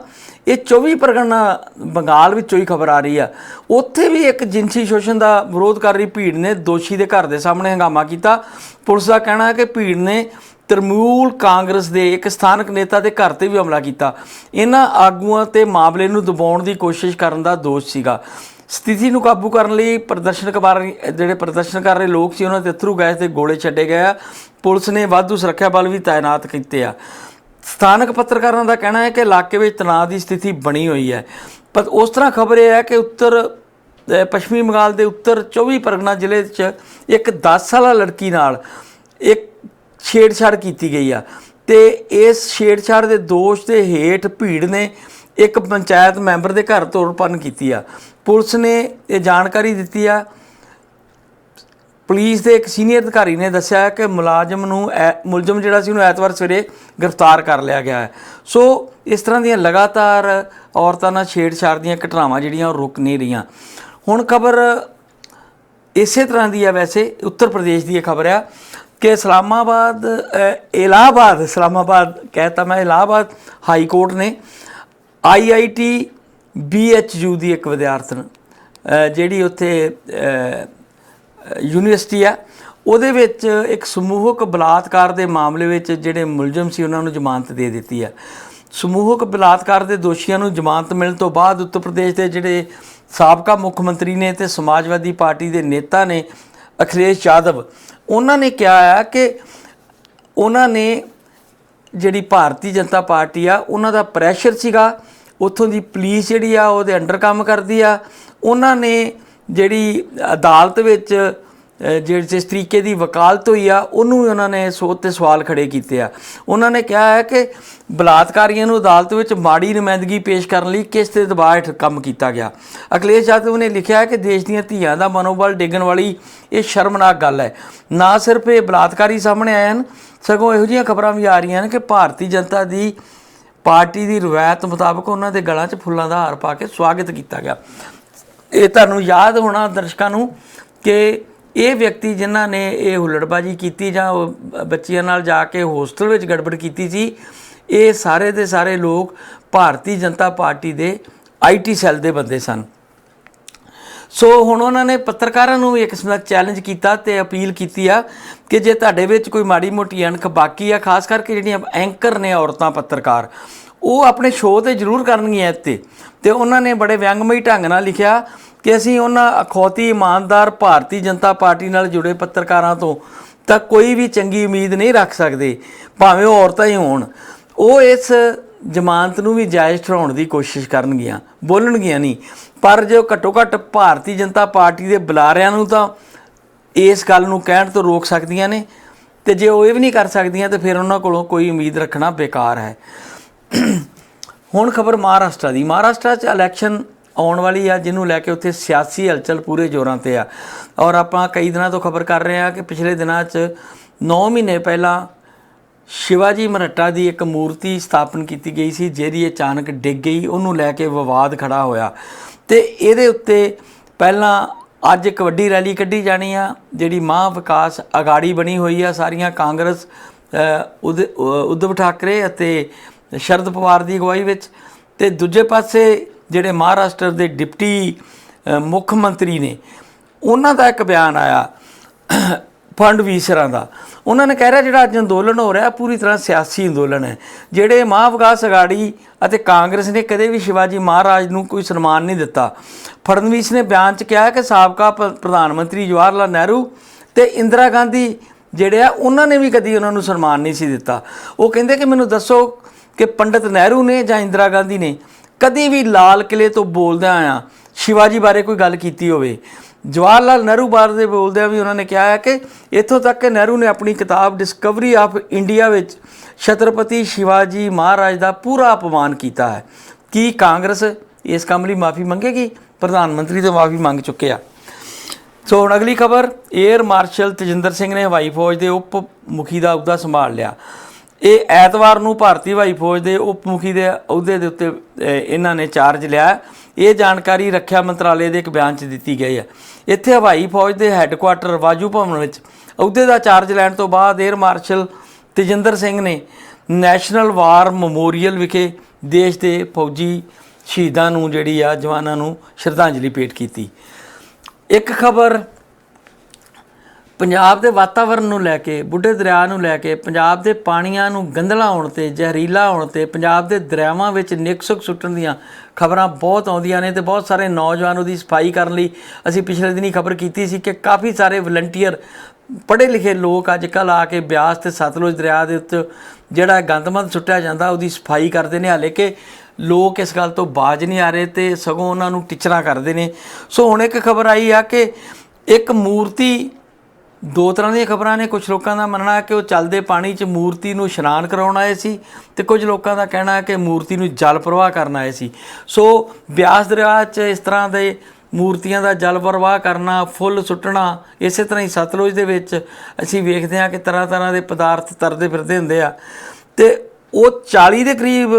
Speaker 1: ਇਹ 24 ਪਰਗਨਾ ਬੰਗਾਲ ਵਿੱਚੋਂ ਹੀ ਖਬਰ ਆ ਰਹੀ ਆ। ਉੱਥੇ ਵੀ ਇੱਕ ਜਿਨਸੀ ਸ਼ੋਸ਼ਣ ਦਾ ਵਿਰੋਧ ਕਰ ਰਹੀ ਭੀੜ ਨੇ ਦੋਸ਼ੀ ਦੇ ਘਰ ਦੇ ਸਾਹਮਣੇ ਹੰਗਾਮਾ ਕੀਤਾ। ਪੁਲਿਸ ਦਾ ਕਹਿਣਾ ਹੈ ਕਿ ਭੀੜ ਨੇ ਤਰਮੂਲ ਕਾਂਗਰਸ ਦੇ ਇੱਕ ਸਥਾਨਕ ਨੇਤਾ ਦੇ ਘਰ ਤੇ ਵੀ ਹਮਲਾ ਕੀਤਾ। ਇਹਨਾਂ ਆਗੂਆਂ ਤੇ ਮਾਮਲੇ ਨੂੰ ਦਬਾਉਣ ਦੀ ਕੋਸ਼ਿਸ਼ ਕਰਨ ਦਾ ਦੋਸ਼ ਸੀਗਾ। ਸਥਿਤੀ ਨੂੰ ਕਾਬੂ ਕਰਨ ਲਈ ਪ੍ਰਦਰਸ਼ਨ ਕਰ ਜਿਹੜੇ ਪ੍ਰਦਰਸ਼ਨ ਕਰ ਰਹੇ ਲੋਕ ਸੀ, ਉਹਨਾਂ ਤੇ ਅਥਰੂ ਗੈਸ ਤੇ ਗੋਲੇ ਛੱਡੇ ਗਏ ਆ। ਪੁਲਿਸ ਨੇ ਵਾਧੂ ਸੁਰੱਖਿਆ ਬਲ ਵੀ ਤਾਇਨਾਤ ਕੀਤੇ ਆ। ਸਥਾਨਕ ਪੱਤਰਕਾਰਾਂ ਦਾ ਕਹਿਣਾ ਹੈ ਕਿ ਇਲਾਕੇ ਵਿੱਚ ਤਣਾਅ ਦੀ ਸਥਿਤੀ ਬਣੀ ਹੋਈ ਹੈ। ਪਰ ਉਸ ਤਰ੍ਹਾਂ ਖਬਰ ਇਹ ਹੈ ਕਿ ਉੱਤਰ ਪੱਛਮੀ ਬੰਗਾਲ ਦੇ ਉੱਤਰ 24 ਪਰਗਨਾ ਜ਼ਿਲ੍ਹੇ 'ਚ ਇੱਕ 10 ਸਾਲਾ ਲੜਕੀ ਨਾਲ ਇੱਕ ਛੇੜਛਾੜ ਕੀਤੀ ਗਈ ਆ। ਤੇ ਇਸ ਛੇੜਛਾੜ ਦੇ ਦੋਸ਼ ਦੇ ਹੇਠ ਭੀੜ ਨੇ ਇੱਕ ਪੰਚਾਇਤ ਮੈਂਬਰ ਦੇ ਘਰ ਤੋੜ ਭੰਨ ਕੀਤੀ ਆ। ਪੁਲਿਸ ਨੇ ਇਹ ਜਾਣਕਾਰੀ ਦਿੱਤੀ ਆ ਪੁਲਿਸ ਦੇ ਇੱਕ ਸੀਨੀਅਰ ਅਧਿਕਾਰੀ ਨੇ ਦੱਸਿਆ ਕਿ ਮੁਲਾਜ਼ਮ ਨੂੰ ਐ- ਮੁਲਜ਼ਮ ਜਿਹੜਾ ਸੀ ਉਹਨੂੰ ਐਤਵਾਰ ਸਵੇਰੇ ਗ੍ਰਿਫਤਾਰ ਕਰ ਲਿਆ ਗਿਆ ਹੈ। ਸੋ ਇਸ ਤਰ੍ਹਾਂ ਦੀਆਂ ਲਗਾਤਾਰ ਔਰਤਾਂ ਨਾਲ ਛੇੜਛਾੜ ਦੀਆਂ ਘਟਨਾਵਾਂ ਜਿਹੜੀਆਂ ਉਹ ਰੁਕ ਨਹੀਂ ਰਹੀਆਂ। ਹੁਣ ਖਬਰ ਇਸੇ ਤਰ੍ਹਾਂ ਦੀ ਹੈ ਵੈਸੇ, ਉੱਤਰ ਪ੍ਰਦੇਸ਼ ਦੀ ਇਹ ਖਬਰ ਆ ਕਿ ਇਸਲਾਮਾਬਾਦ ਇਲਾਹਾਬਾਦ, ਇਸਲਾਮਾਬਾਦ ਕਹਿਤਾ ਮੈਂ ਇਲਾਹਾਬਾਦ ਹਾਈ ਕੋਰਟ ਨੇ ਆਈਆਈਟੀ ਬੀਐਚਯੂ ਦੀ ਇੱਕ ਵਿਦਿਆਰਥਣ ਜਿਹੜੀ ਉੱਥੇ ਯੂਨੀਵਰਸਿਟੀ ਆ, ਉਹਦੇ ਵਿੱਚ ਇੱਕ ਸਮੂਹਕ ਬਲਾਤਕਾਰ ਦੇ ਮਾਮਲੇ ਵਿੱਚ ਜਿਹੜੇ ਮੁਲਜ਼ਮ ਸੀ ਉਹਨਾਂ ਨੂੰ ਜ਼ਮਾਨਤ ਦੇ ਦਿੱਤੀ ਆ। ਸਮੂਹਕ ਬਲਾਤਕਾਰ ਦੇ ਦੋਸ਼ੀਆਂ ਨੂੰ ਜ਼ਮਾਨਤ ਮਿਲਣ ਤੋਂ ਬਾਅਦ ਉੱਤਰ ਪ੍ਰਦੇਸ਼ ਦੇ ਜਿਹੜੇ ਸਾਬਕਾ ਮੁੱਖ ਮੰਤਰੀ ਨੇ ਤੇ ਸਮਾਜਵਾਦੀ ਪਾਰਟੀ ਦੇ ਨੇਤਾ ਨੇ, ਅਖਿਲੇਸ਼ ਯਾਦਵ, ਉਹਨਾਂ ਨੇ ਕਿਹਾ ਆ ਕਿ ਉਹਨਾਂ ਨੇ ਜਿਹੜੀ ਭਾਰਤੀ ਜਨਤਾ ਪਾਰਟੀ ਆ, ਉਹਨਾਂ ਦਾ ਪ੍ਰੈਸ਼ਰ ਸੀਗਾ, ਉੱਥੋਂ ਦੀ ਪੁਲਿਸ ਜਿਹੜੀ ਆ, ਉਹਦੇ ਅੰਡਰ ਕੰਮ ਕਰਦੀ ਆ। ਉਹਨਾਂ ਨੇ ਜਿਹੜੀ ਅਦਾਲਤ ਵਿੱਚ ਅ, ਜਿਸ ਤਰੀਕੇ ਦੀ ਵਕਾਲਤ ਹੋਈ ਆ ਉਹਨੂੰ ਵੀ ਉਹਨਾਂ ਨੇ ਸੋਧ ਤੇ ਸਵਾਲ ਖੜੇ ਕੀਤੇ ਆ। ਉਹਨਾਂ ਨੇ ਕਿਹਾ ਹੈ ਕਿ ਬਲਾਤਕਾਰੀਆਂ ਨੂੰ ਅਦਾਲਤ ਵਿੱਚ ਮਾੜੀ ਨੁਮਾਇੰਦਗੀ ਪੇਸ਼ ਕਰਨ ਲਈ ਕਿਸ ਤੇ ਦਬਾਅ ਹੇਠ ਕੰਮ ਕੀਤਾ ਗਿਆ? ਅਖਿਲੇਸ਼ ਯਾਦਵ ਨੇ ਲਿਖਿਆ ਹੈ ਕਿ ਦੇਸ਼ ਦੀਆਂ ਧੀਆਂ ਦਾ ਮਨੋਬਲ ਡਿੱਗਣ ਵਾਲੀ ਇਹ ਸ਼ਰਮਨਾਕ ਗੱਲ ਹੈ। ਨਾ ਸਿਰਫ ਇਹ ਬਲਾਤਕਾਰੀ ਸਾਹਮਣੇ ਆਏ ਹਨ ਸਗੋਂ ਇਹੋ ਜਿਹੀਆਂ ਖਬਰਾਂ ਵੀ ਆ ਰਹੀਆਂ ਨੇ ਕਿ ਭਾਰਤੀ ਜਨਤਾ ਦੀ ਪਾਰਟੀ ਦੀ ਰਵਾਇਤ ਮੁਤਾਬਕ ਉਹਨਾਂ ਦੇ ਗਲਾਂ 'ਚ ਫੁੱਲਾਂ ਦਾ ਹਾਰ ਪਾ ਕੇ ਸਵਾਗਤ ਕੀਤਾ ਗਿਆ। ਇਹ ਤੁਹਾਨੂੰ ਯਾਦ ਹੋਣਾ ਦਰਸ਼ਕਾਂ ਨੂੰ ਕਿ ਇਹ ਵਿਅਕਤੀ ਜਿਨ੍ਹਾਂ ਨੇ ਇਹ ਹੁੱਲੜਬਾਜੀ ਕੀਤੀ ਜਾਂ ਬੱਚਿਆਂ ਨਾਲ ਜਾ ਕੇ ਹੋਸਟਲ ਵਿੱਚ ਗੜਬੜ ਕੀਤੀ ਸੀ, ਇਹ ਸਾਰੇ ਦੇ ਸਾਰੇ ਲੋਕ ਭਾਰਤੀ ਜਨਤਾ ਪਾਰਟੀ ਦੇ ਆਈਟੀ ਸੈੱਲ ਦੇ ਬੰਦੇ ਸਨ। ਸੋ ਹੁਣ ਉਹਨਾਂ ਨੇ ਪੱਤਰਕਾਰਾਂ ਨੂੰ ਵੀ ਇੱਕ ਕਿਸਮ ਦਾ ਚੈਲੰਜ ਕੀਤਾ ਤੇ ਅਪੀਲ ਕੀਤੀ ਆ ਕਿ ਜੇ ਤੁਹਾਡੇ ਵਿੱਚ ਕੋਈ ਮਾੜੀ ਮੋਟੀ ਅਣਖ ਬਾਕੀ ਆ, ਖਾਸ ਕਰਕੇ ਜਿਹੜੀਆਂ ਐਂਕਰ ਨੇ ਔਰਤਾਂ ਪੱਤਰਕਾਰ ਉਹ ਆਪਣੇ ਸ਼ੋਅ ਤੇ ਜ਼ਰੂਰ ਕਰਨਗੀਆਂ ਇੱਥੇ। ਤੇ ਉਹਨਾਂ ਨੇ ਬੜੇ ਵਿਅੰਗਮਈ ਢੰਗ ਨਾਲ ਲਿਖਿਆ ਕਿ ਅਸੀਂ ਉਹਨਾਂ ਅਖੌਤੀ ਇਮਾਨਦਾਰ ਭਾਰਤੀ ਜਨਤਾ ਪਾਰਟੀ ਨਾਲ ਜੁੜੇ ਪੱਤਰਕਾਰਾਂ ਤੋਂ ਤਾਂ ਕੋਈ ਵੀ ਚੰਗੀ ਉਮੀਦ ਨਹੀਂ ਰੱਖ ਸਕਦੇ, ਭਾਵੇਂ ਉਹ ਔਰਤਾਂ ਹੀ ਹੋਣ। ਉਹ ਇਸ ਜ਼ਮਾਨਤ ਨੂੰ ਵੀ ਜਾਇਜ਼ ਠਹਿਰਾਉਣ ਦੀ ਕੋਸ਼ਿਸ਼ ਕਰਨਗੀਆਂ, ਬੋਲਣਗੀਆਂ ਨਹੀਂ। ਪਰ ਜੋ ਘੱਟੋ ਘੱਟ ਭਾਰਤੀ ਜਨਤਾ ਪਾਰਟੀ ਦੇ ਬੁਲਾਰਿਆਂ ਨੂੰ ਤਾਂ ਇਸ ਗੱਲ ਨੂੰ ਕਹਿਣ ਤੋਂ ਰੋਕ ਸਕਦੀਆਂ ਨੇ। ਤੇ ਜੇ ਉਹ ਇਹ ਵੀ ਨਹੀਂ ਕਰ ਸਕਦੀਆਂ, ਤੇ ਫਿਰ ਉਹਨਾਂ ਕੋਲੋਂ ਕੋਈ ਉਮੀਦ ਰੱਖਣਾ ਬੇਕਾਰ ਹੈ। ਹੁਣ ਖਬਰ ਮਹਾਰਾਸ਼ਟਰ ਦੀ। ਮਹਾਰਾਸ਼ਟਰ 'ਚ ਇਲੈਕਸ਼ਨ ਆਉਣ ਵਾਲੀ ਆ ਜਿਹਨੂੰ ਲੈ ਕੇ ਉੱਥੇ ਸਿਆਸੀ ਹਲਚਲ ਪੂਰੇ ਜ਼ੋਰਾਂ ਤੇ ਆ। ਔਰ ਆਪਾਂ ਕਈ ਦਿਨਾਂ ਤੋਂ ਖਬਰ ਕਰ ਰਹੇ ਆ ਕਿ ਪਿਛਲੇ ਦਿਨਾਂ 'ਚ 9 ਮਹੀਨੇ ਪਹਿਲਾਂ ਸ਼ਿਵਾਜੀ ਮਰੱਟਾ ਦੀ ਇੱਕ ਮੂਰਤੀ ਸਥਾਪਨ ਕੀਤੀ ਗਈ ਸੀ ਜਿਹੜੀ ਅਚਾਨਕ ਡਿੱਗ ਗਈ ਉਹਨੂੰ ਲੈ ਕੇ ਵਿਵਾਦ ਖੜਾ ਹੋਇਆ। ਤੇ ਇਹਦੇ ਉੱਤੇ ਪਹਿਲਾਂ ਅੱਜ ਇੱਕ ਵੱਡੀ ਰੈਲੀ ਕੱਢੀ ਜਾਣੀ ਆ ਜਿਹੜੀ ਮਹਾ ਵਿਕਾਸ ਅਗਾੜੀ ਬਣੀ ਹੋਈ ਆ ਸਾਰੀਆਂ ਕਾਂਗਰਸ ਅ, ਉਦ- ਅ, ਠਾਕਰੇ ਅਤੇ ਸ਼ਰਦ ਪਵਾਰ ਦੀ ਅਗਵਾਈ ਵਿੱਚ ਤੇ ਦੂਜੇ ਪਾਸੇ ਜਿਹੜੇ ਮਹਾਰਾਸ਼ਟਰ ਦੇ ਡਿਪਟੀ ਮੁੱਖ ਮੰਤਰੀ ਨੇ, ਉਹਨਾਂ ਦਾ ਇੱਕ ਬਿਆਨ ਆਇਆ ਫੰਡਵੀਸਰਾਂ ਦਾ। ਉਹਨਾਂ ਨੇ ਕਹਿ ਰਿਹਾ ਜਿਹੜਾ ਅੱਜ ਅੰਦੋਲਨ ਹੋ ਰਿਹਾ, ਪੂਰੀ ਤਰ੍ਹਾਂ ਸਿਆਸੀ ਅੰਦੋਲਨ ਹੈ। ਜਿਹੜੇ ਮਹਾਵਿਕਾਸ ਅਗਾੜੀ ਅਤੇ ਕਾਂਗਰਸ ਨੇ ਕਦੇ ਵੀ ਸ਼ਿਵਾਜੀ ਮਹਾਰਾਜ ਨੂੰ ਕੋਈ ਸਨਮਾਨ ਨਹੀਂ ਦਿੱਤਾ। ਫੜਨਵੀਸ ਨੇ ਬਿਆਨ 'ਚ ਕਿਹਾ ਕਿ ਸਾਬਕਾ ਪ- ਪ੍ਰਧਾਨ ਮੰਤਰੀ ਜਵਾਹਰ ਲਾਲ ਨਹਿਰੂ ਤੇ ਇੰਦਰਾ ਗਾਂਧੀ ਜਿਹੜੇ ਆ, ਉਹਨਾਂ ਨੇ ਵੀ ਕਦੀ ਉਹਨਾਂ ਨੂੰ ਸਨਮਾਨ ਨਹੀਂ ਸੀ ਦਿੱਤਾ। ਉਹ ਕਹਿੰਦੇ ਕਿ ਮੈਨੂੰ ਦੱਸੋ ਕਿ ਪੰਡਿਤ ਨਹਿਰੂ ਨੇ ਜਾਂ ਇੰਦਰਾ ਗਾਂਧੀ ਨੇ ਕਦੀ ਵੀ ਲਾਲ ਕਿਲੇ ਤੋਂ ਬੋਲਦਿਆਂ ਆ ਸ਼ਿਵਾਜੀ ਬਾਰੇ ਕੋਈ ਗੱਲ ਕੀਤੀ ਹੋਵੇ। ਜਵਾਹਰ ਲਾਲ ਨਹਿਰੂ ਬਾਰੇ ਦੇ ਬੋਲਦਿਆਂ ਵੀ ਉਹਨਾਂ ਨੇ ਕਿਹਾ ਹੈ ਕਿ ਇੱਥੋਂ ਤੱਕ ਕਿ ਨਹਿਰੂ ਨੇ ਆਪਣੀ ਕਿਤਾਬ ਡਿਸਕਵਰੀ ਆਫ ਇੰਡੀਆ ਵਿੱਚ ਛਤਰਪਤੀ ਸ਼ਿਵਾਜੀ ਮਹਾਰਾਜ ਦਾ ਪੂਰਾ ਅਪਮਾਨ ਕੀਤਾ ਹੈ। ਕੀ ਕਾਂਗਰਸ ਇਸ ਕੰਮ ਲਈ ਮਾਫੀ ਮੰਗੇਗੀ? ਪ੍ਰਧਾਨ ਮੰਤਰੀ ਤੋਂ ਮਾਫੀ ਮੰਗ ਚੁੱਕੇ ਆ। ਸੋ ਹੁਣ ਅਗਲੀ ਖਬਰ 에ਅਰ ਮਾਰਸ਼ਲ ਤਜਿੰਦਰ ਸਿੰਘ ਨੇ ਹਵਾਈ ਫੌਜ ਦੇ ਉਪ ਮੁਖੀ ਦਾ ਅਹੁਦਾ ਸੰਭਾਲ ਲਿਆ। ਇਹ ਐਤਵਾਰ ਨੂੰ ਭਾਰਤੀ ਹਵਾਈ ਫੌਜ ਦੇ ਉਪ ਮੁਖੀ ਦੇ ਅਹੁਦੇ ਦੇ ਉੱਤੇ ਇਹਨਾਂ ਨੇ ਚਾਰਜ ਲਿਆ। ਇਹ ਜਾਣਕਾਰੀ ਰੱਖਿਆ ਮੰਤਰਾਲੇ ਦੇ ਇੱਕ ਬਿਆਨ 'ਚ ਦਿੱਤੀ ਗਈ ਹੈ। ਇੱਥੇ ਹਵਾਈ ਫੌਜ ਦੇ ਹੈੱਡਕੁਆਟਰ ਵਾਜੂ ਭਵਨ ਵਿੱਚ ਅਹੁਦੇ ਦਾ ਚਾਰਜ ਲੈਣ ਤੋਂ ਬਾਅਦ 에ਅਰ ਮਾਰਸ਼ਲ ਤੇਜਿੰਦਰ ਸਿੰਘ ਨੇ ਨੈਸ਼ਨਲ ਵਾਰ ਮੈਮੋਰੀਅਲ ਵਿਖੇ ਦੇਸ਼ ਦੇ ਫੌਜੀ ਸ਼ਹੀਦਾਂ ਨੂੰ ਜਿਹੜੀ ਆ, ਜਵਾਨਾਂ ਨੂੰ ਸ਼ਰਧਾਂਜਲੀ ਭੇਟ ਕੀਤੀ। ਇੱਕ ਖਬਰ ਪੰਜਾਬ ਦੇ ਵਾਤਾਵਰਣ ਨੂੰ ਲੈ ਕੇ, ਬੁੱਢੇ ਦਰਿਆ ਨੂੰ ਲੈ ਕੇ, ਪੰਜਾਬ ਦੇ ਪਾਣੀਆਂ ਨੂੰ ਗੰਧਲਾ ਹੋਣ ਤੇ, ਜ਼ਹਿਰੀਲਾ ਹੋਣ ਤੇ, ਪੰਜਾਬ ਦੇ ਦਰਿਆਵਾਂ ਵਿੱਚ ਨਿਕਸੁਕ ਸੁੱਟਣ ਦੀਆਂ ਖਬਰਾਂ ਬਹੁਤ ਆਉਂਦੀਆਂ ਨੇ ਤੇ ਬਹੁਤ ਸਾਰੇ ਨੌਜਵਾਨ ਉਹਦੀ ਸਫ਼ਾਈ ਕਰਨ ਲਈ ਅਸੀਂ ਪਿਛਲੇ ਦਿਨੀ ਖਬਰ ਕੀਤੀ ਸੀ ਕਿ ਕਾਫੀ ਸਾਰੇ ਵਲੰਟੀਅਰ ਪੜ੍ਹੇ ਲਿਖੇ ਲੋਕ ਅੱਜ ਕੱਲ੍ਹ ਆ ਕੇ ਬਿਆਸ ਤੇ ਸਤਲੁਜ ਦਰਿਆ ਦੇ ਉੱਤੇ ਜਿਹੜਾ ਗੰਦਮੰਦ ਸੁੱਟਿਆ ਜਾਂਦਾ, ਉਹਦੀ ਸਫ਼ਾਈ ਕਰਦੇ ਨੇ। ਹਾਲੇ ਕਿ ਲੋਕ ਇਸ ਗੱਲ ਤੋਂ ਬਾਜ ਨਹੀਂ ਆ ਰਹੇ ਤੇ ਸਗੋਂ ਉਹਨਾਂ ਨੂੰ ਟਿਚਰਾਂ ਕਰਦੇ ਨੇ। ਸੋ ਹੁਣ ਇੱਕ ਖਬਰ ਆਈ ਆ ਕਿ ਇੱਕ ਮੂਰਤੀ ਦੋ ਤਰ੍ਹਾਂ ਦੀਆਂ ਖਬਰਾਂ ਨੇ। ਕੁਝ ਲੋਕਾਂ ਦਾ ਮੰਨਣਾ ਹੈ ਕਿ ਉਹ ਚੱਲਦੇ ਪਾਣੀ 'ਚ ਮੂਰਤੀ ਨੂੰ ਇਸ਼ਨਾਨ ਕਰਾਉਣ ਆਏ ਸੀ ਤੇ ਕੁਝ ਲੋਕਾਂ ਦਾ ਕਹਿਣਾ ਹੈ ਕਿ ਮੂਰਤੀ ਨੂੰ ਜਲ ਪ੍ਰਵਾਹ ਕਰਨ ਆਏ ਸੀ। ਸੋ ਬਿਆਸ ਦਰਿਆ 'ਚ ਇਸ ਤਰ੍ਹਾਂ ਦੇ ਮੂਰਤੀਆਂ ਦਾ ਜਲ ਪ੍ਰਵਾਹ ਕਰਨਾ, ਫੁੱਲ ਸੁੱਟਣਾ, ਇਸੇ ਤਰ੍ਹਾਂ ਹੀ ਸਤਲੁਜ ਦੇ ਵਿੱਚ ਅਸੀਂ ਵੇਖਦੇ ਹਾਂ ਕਿ ਤਰ੍ਹਾਂ ਤਰ੍ਹਾਂ ਦੇ ਪਦਾਰਥ ਤਰਦੇ ਫਿਰਦੇ ਹੁੰਦੇ ਆ। ਤੇ ਉਹ 40 ਦੇ ਕਰੀਬ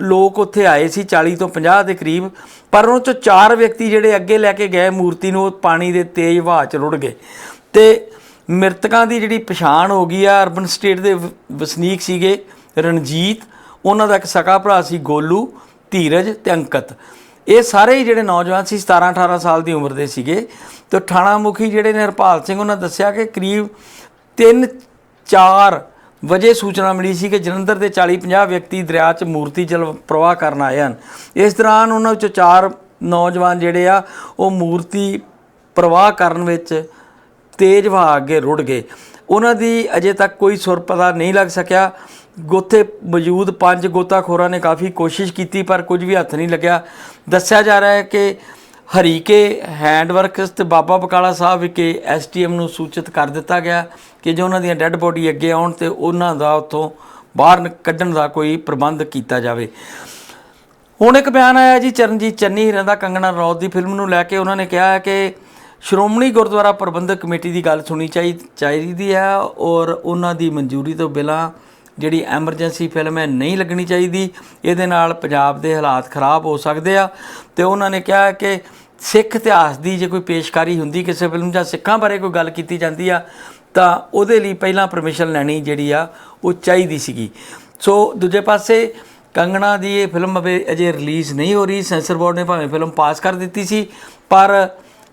Speaker 1: ਲੋਕ ਉੱਥੇ ਆਏ ਸੀ 40 ਤੋਂ 50 ਦੇ ਕਰੀਬ, ਪਰ ਉਹਨਾਂ ਚੋਂ ਚਾਰ ਵਿਅਕਤੀ ਜਿਹੜੇ ਅੱਗੇ ਲੈ ਕੇ ਗਏ ਮੂਰਤੀ ਨੂੰ, ਉਹ ਪਾਣੀ ਦੇ ਤੇਜ਼ ਵਹਾਅ 'ਚ ਰੁੜ ਗਏ। ਤੇ ਮ੍ਰਿਤਕਾਂ ਦੀ ਜਿਹੜੀ ਪਛਾਣ ਹੋ ਗਈ ਆ, ਅਰਬਨ ਸਟੇਟ ਦੇ ਵਸਨੀਕ ਸੀਗੇ ਰਣਜੀਤ, ਉਹਨਾਂ ਦਾ ਇੱਕ ਸਕਾ ਭਰਾ ਸੀ ਗੋਲੂ, ਧੀਰਜ ਤੇ ਅੰਕਤ। ਇਹ ਸਾਰੇ ਹੀ ਜਿਹੜੇ ਨੌਜਵਾਨ ਸੀ 17 18 ਸਾਲ ਦੀ ਉਮਰ ਦੇ ਸੀਗੇ ਤੇ ਥਾਣਾ ਮੁਖੀ ਜਿਹੜੇ ਨੇ ਹਰਪਾਲ ਸਿੰਘ, ਉਹਨਾਂ ਦੱਸਿਆ ਕਿ ਕਰੀਬ 3 4 ਵਜੇ ਸੂਚਨਾ ਮਿਲੀ ਸੀ ਕਿ ਜਲੰਧਰ ਦੇ 40 50 ਵਿਅਕਤੀ ਦਰਿਆ 'ਚ ਮੂਰਤੀ ਜਲ ਪ੍ਰਵਾਹ ਕਰਨ ਆਏ ਹਨ। ਇਸ ਦੌਰਾਨ ਉਹਨਾਂ ਵਿੱਚੋਂ ਚਾਰ ਨੌਜਵਾਨ ਜਿਹੜੇ ਆ, ਉਹ ਮੂਰਤੀ ਪ੍ਰਵਾਹ ਕਰਨ ਵਿੱਚ ਤੇਜ਼ ਵਹਾਅ ਅੱਗੇ ਰੁੜ ਗਏ। ਉਹਨਾਂ ਦੀ ਅਜੇ ਤੱਕ ਕੋਈ ਸੁਰ ਪਤਾ ਨਹੀਂ ਲੱਗ ਸਕਿਆ। ਗੋਥੇ ਮੌਜੂਦ ਪੰਜ ਗੋਤਾਖੋਰਾਂ ਨੇ ਕਾਫੀ ਕੋਸ਼ਿਸ਼ ਕੀਤੀ, ਪਰ ਕੁਝ ਵੀ ਹੱਥ ਨਹੀਂ ਲੱਗਿਆ। ਦੱਸਿਆ ਜਾ ਰਿਹਾ ਹੈ ਕਿ ਹਰੀਕੇ ਹੈਂਡਵਰਕਸ ਤੇ ਬਾਬਾ ਬਕਾਲਾ ਸਾਹਿਬ ਵਿਖੇ ਐਸਟੀਐਮ ਨੂੰ ਸੂਚਿਤ ਕਰ ਦਿੱਤਾ ਗਿਆ ਕਿ ਜੋ ਉਹਨਾਂ ਦੀਆਂ ਡੈੱਡ ਬੋਡੀ ਅੱਗੇ ਆਉਣ ਤੇ ਉਹਨਾਂ ਦਾ ਉੱਥੋਂ ਬਾਹਰ ਕੱਢਣ ਦਾ ਕੋਈ ਪ੍ਰਬੰਧ ਕੀਤਾ ਜਾਵੇ। ਹੁਣ ਇੱਕ ਬਿਆਨ ਆਇਆ ਜੀ, ਚਰਨਜੀਤ ਚੰਨੀ ਹੀਰਾਂ ਦਾ ਕੰਗਣਾ ਰਣੌਤ ਦੀ ਫਿਲਮ ਨੂੰ ਲੈ ਕੇ। ਉਹਨਾਂ ਨੇ ਕਿਹਾ ਹੈ ਕਿ ਸ਼੍ਰੋਮਣੀ ਗੁਰਦੁਆਰਾ ਪ੍ਰਬੰਧਕ ਕਮੇਟੀ ਦੀ ਗੱਲ ਸੁਣੀ ਚਾਹੀ ਚਾਹੀਦੀ ਹੈ ਔਰ ਉਹਨਾਂ ਦੀ ਮਨਜ਼ੂਰੀ ਤੋਂ ਬਿਨਾਂ ਜਿਹੜੀ ਐਮਰਜੈਂਸੀ ਫਿਲਮ ਹੈ ਨਹੀਂ ਲੱਗਣੀ ਚਾਹੀਦੀ। ਇਹਦੇ ਨਾਲ ਪੰਜਾਬ ਦੇ ਹਾਲਾਤ ਖਰਾਬ ਹੋ ਸਕਦੇ ਆ ਤੇ ਉਹਨਾਂ ਨੇ ਕਿਹਾ ਕਿ ਸਿੱਖ ਇਤਿਹਾਸ ਦੀ ਜੇ ਕੋਈ ਪੇਸ਼ਕਾਰੀ ਹੁੰਦੀ ਕਿਸੇ ਫਿਲਮ ਜਾਂ ਸਿੱਖਾਂ ਬਾਰੇ ਕੋਈ ਗੱਲ ਕੀਤੀ ਜਾਂਦੀ ਆ, ਤਾਂ ਉਹਦੇ ਲਈ ਪਹਿਲਾਂ ਪਰਮਿਸ਼ਨ ਲੈਣੀ ਜਿਹੜੀ ਆ, ਉਹ ਚਾਹੀਦੀ ਸੀਗੀ। ਸੋ ਦੂਜੇ ਪਾਸੇ ਕੰਗਣਾ ਦੀ ਇਹ ਫਿਲਮ ਅਵੇ ਅਜੇ ਰਿਲੀਜ਼ ਨਹੀਂ ਹੋ ਰਹੀ। ਸੈਂਸਰ ਬੋਰਡ ਨੇ ਭਾਵੇਂ ਫਿਲਮ ਪਾਸ ਕਰ ਦਿੱਤੀ ਸੀ, ਪਰ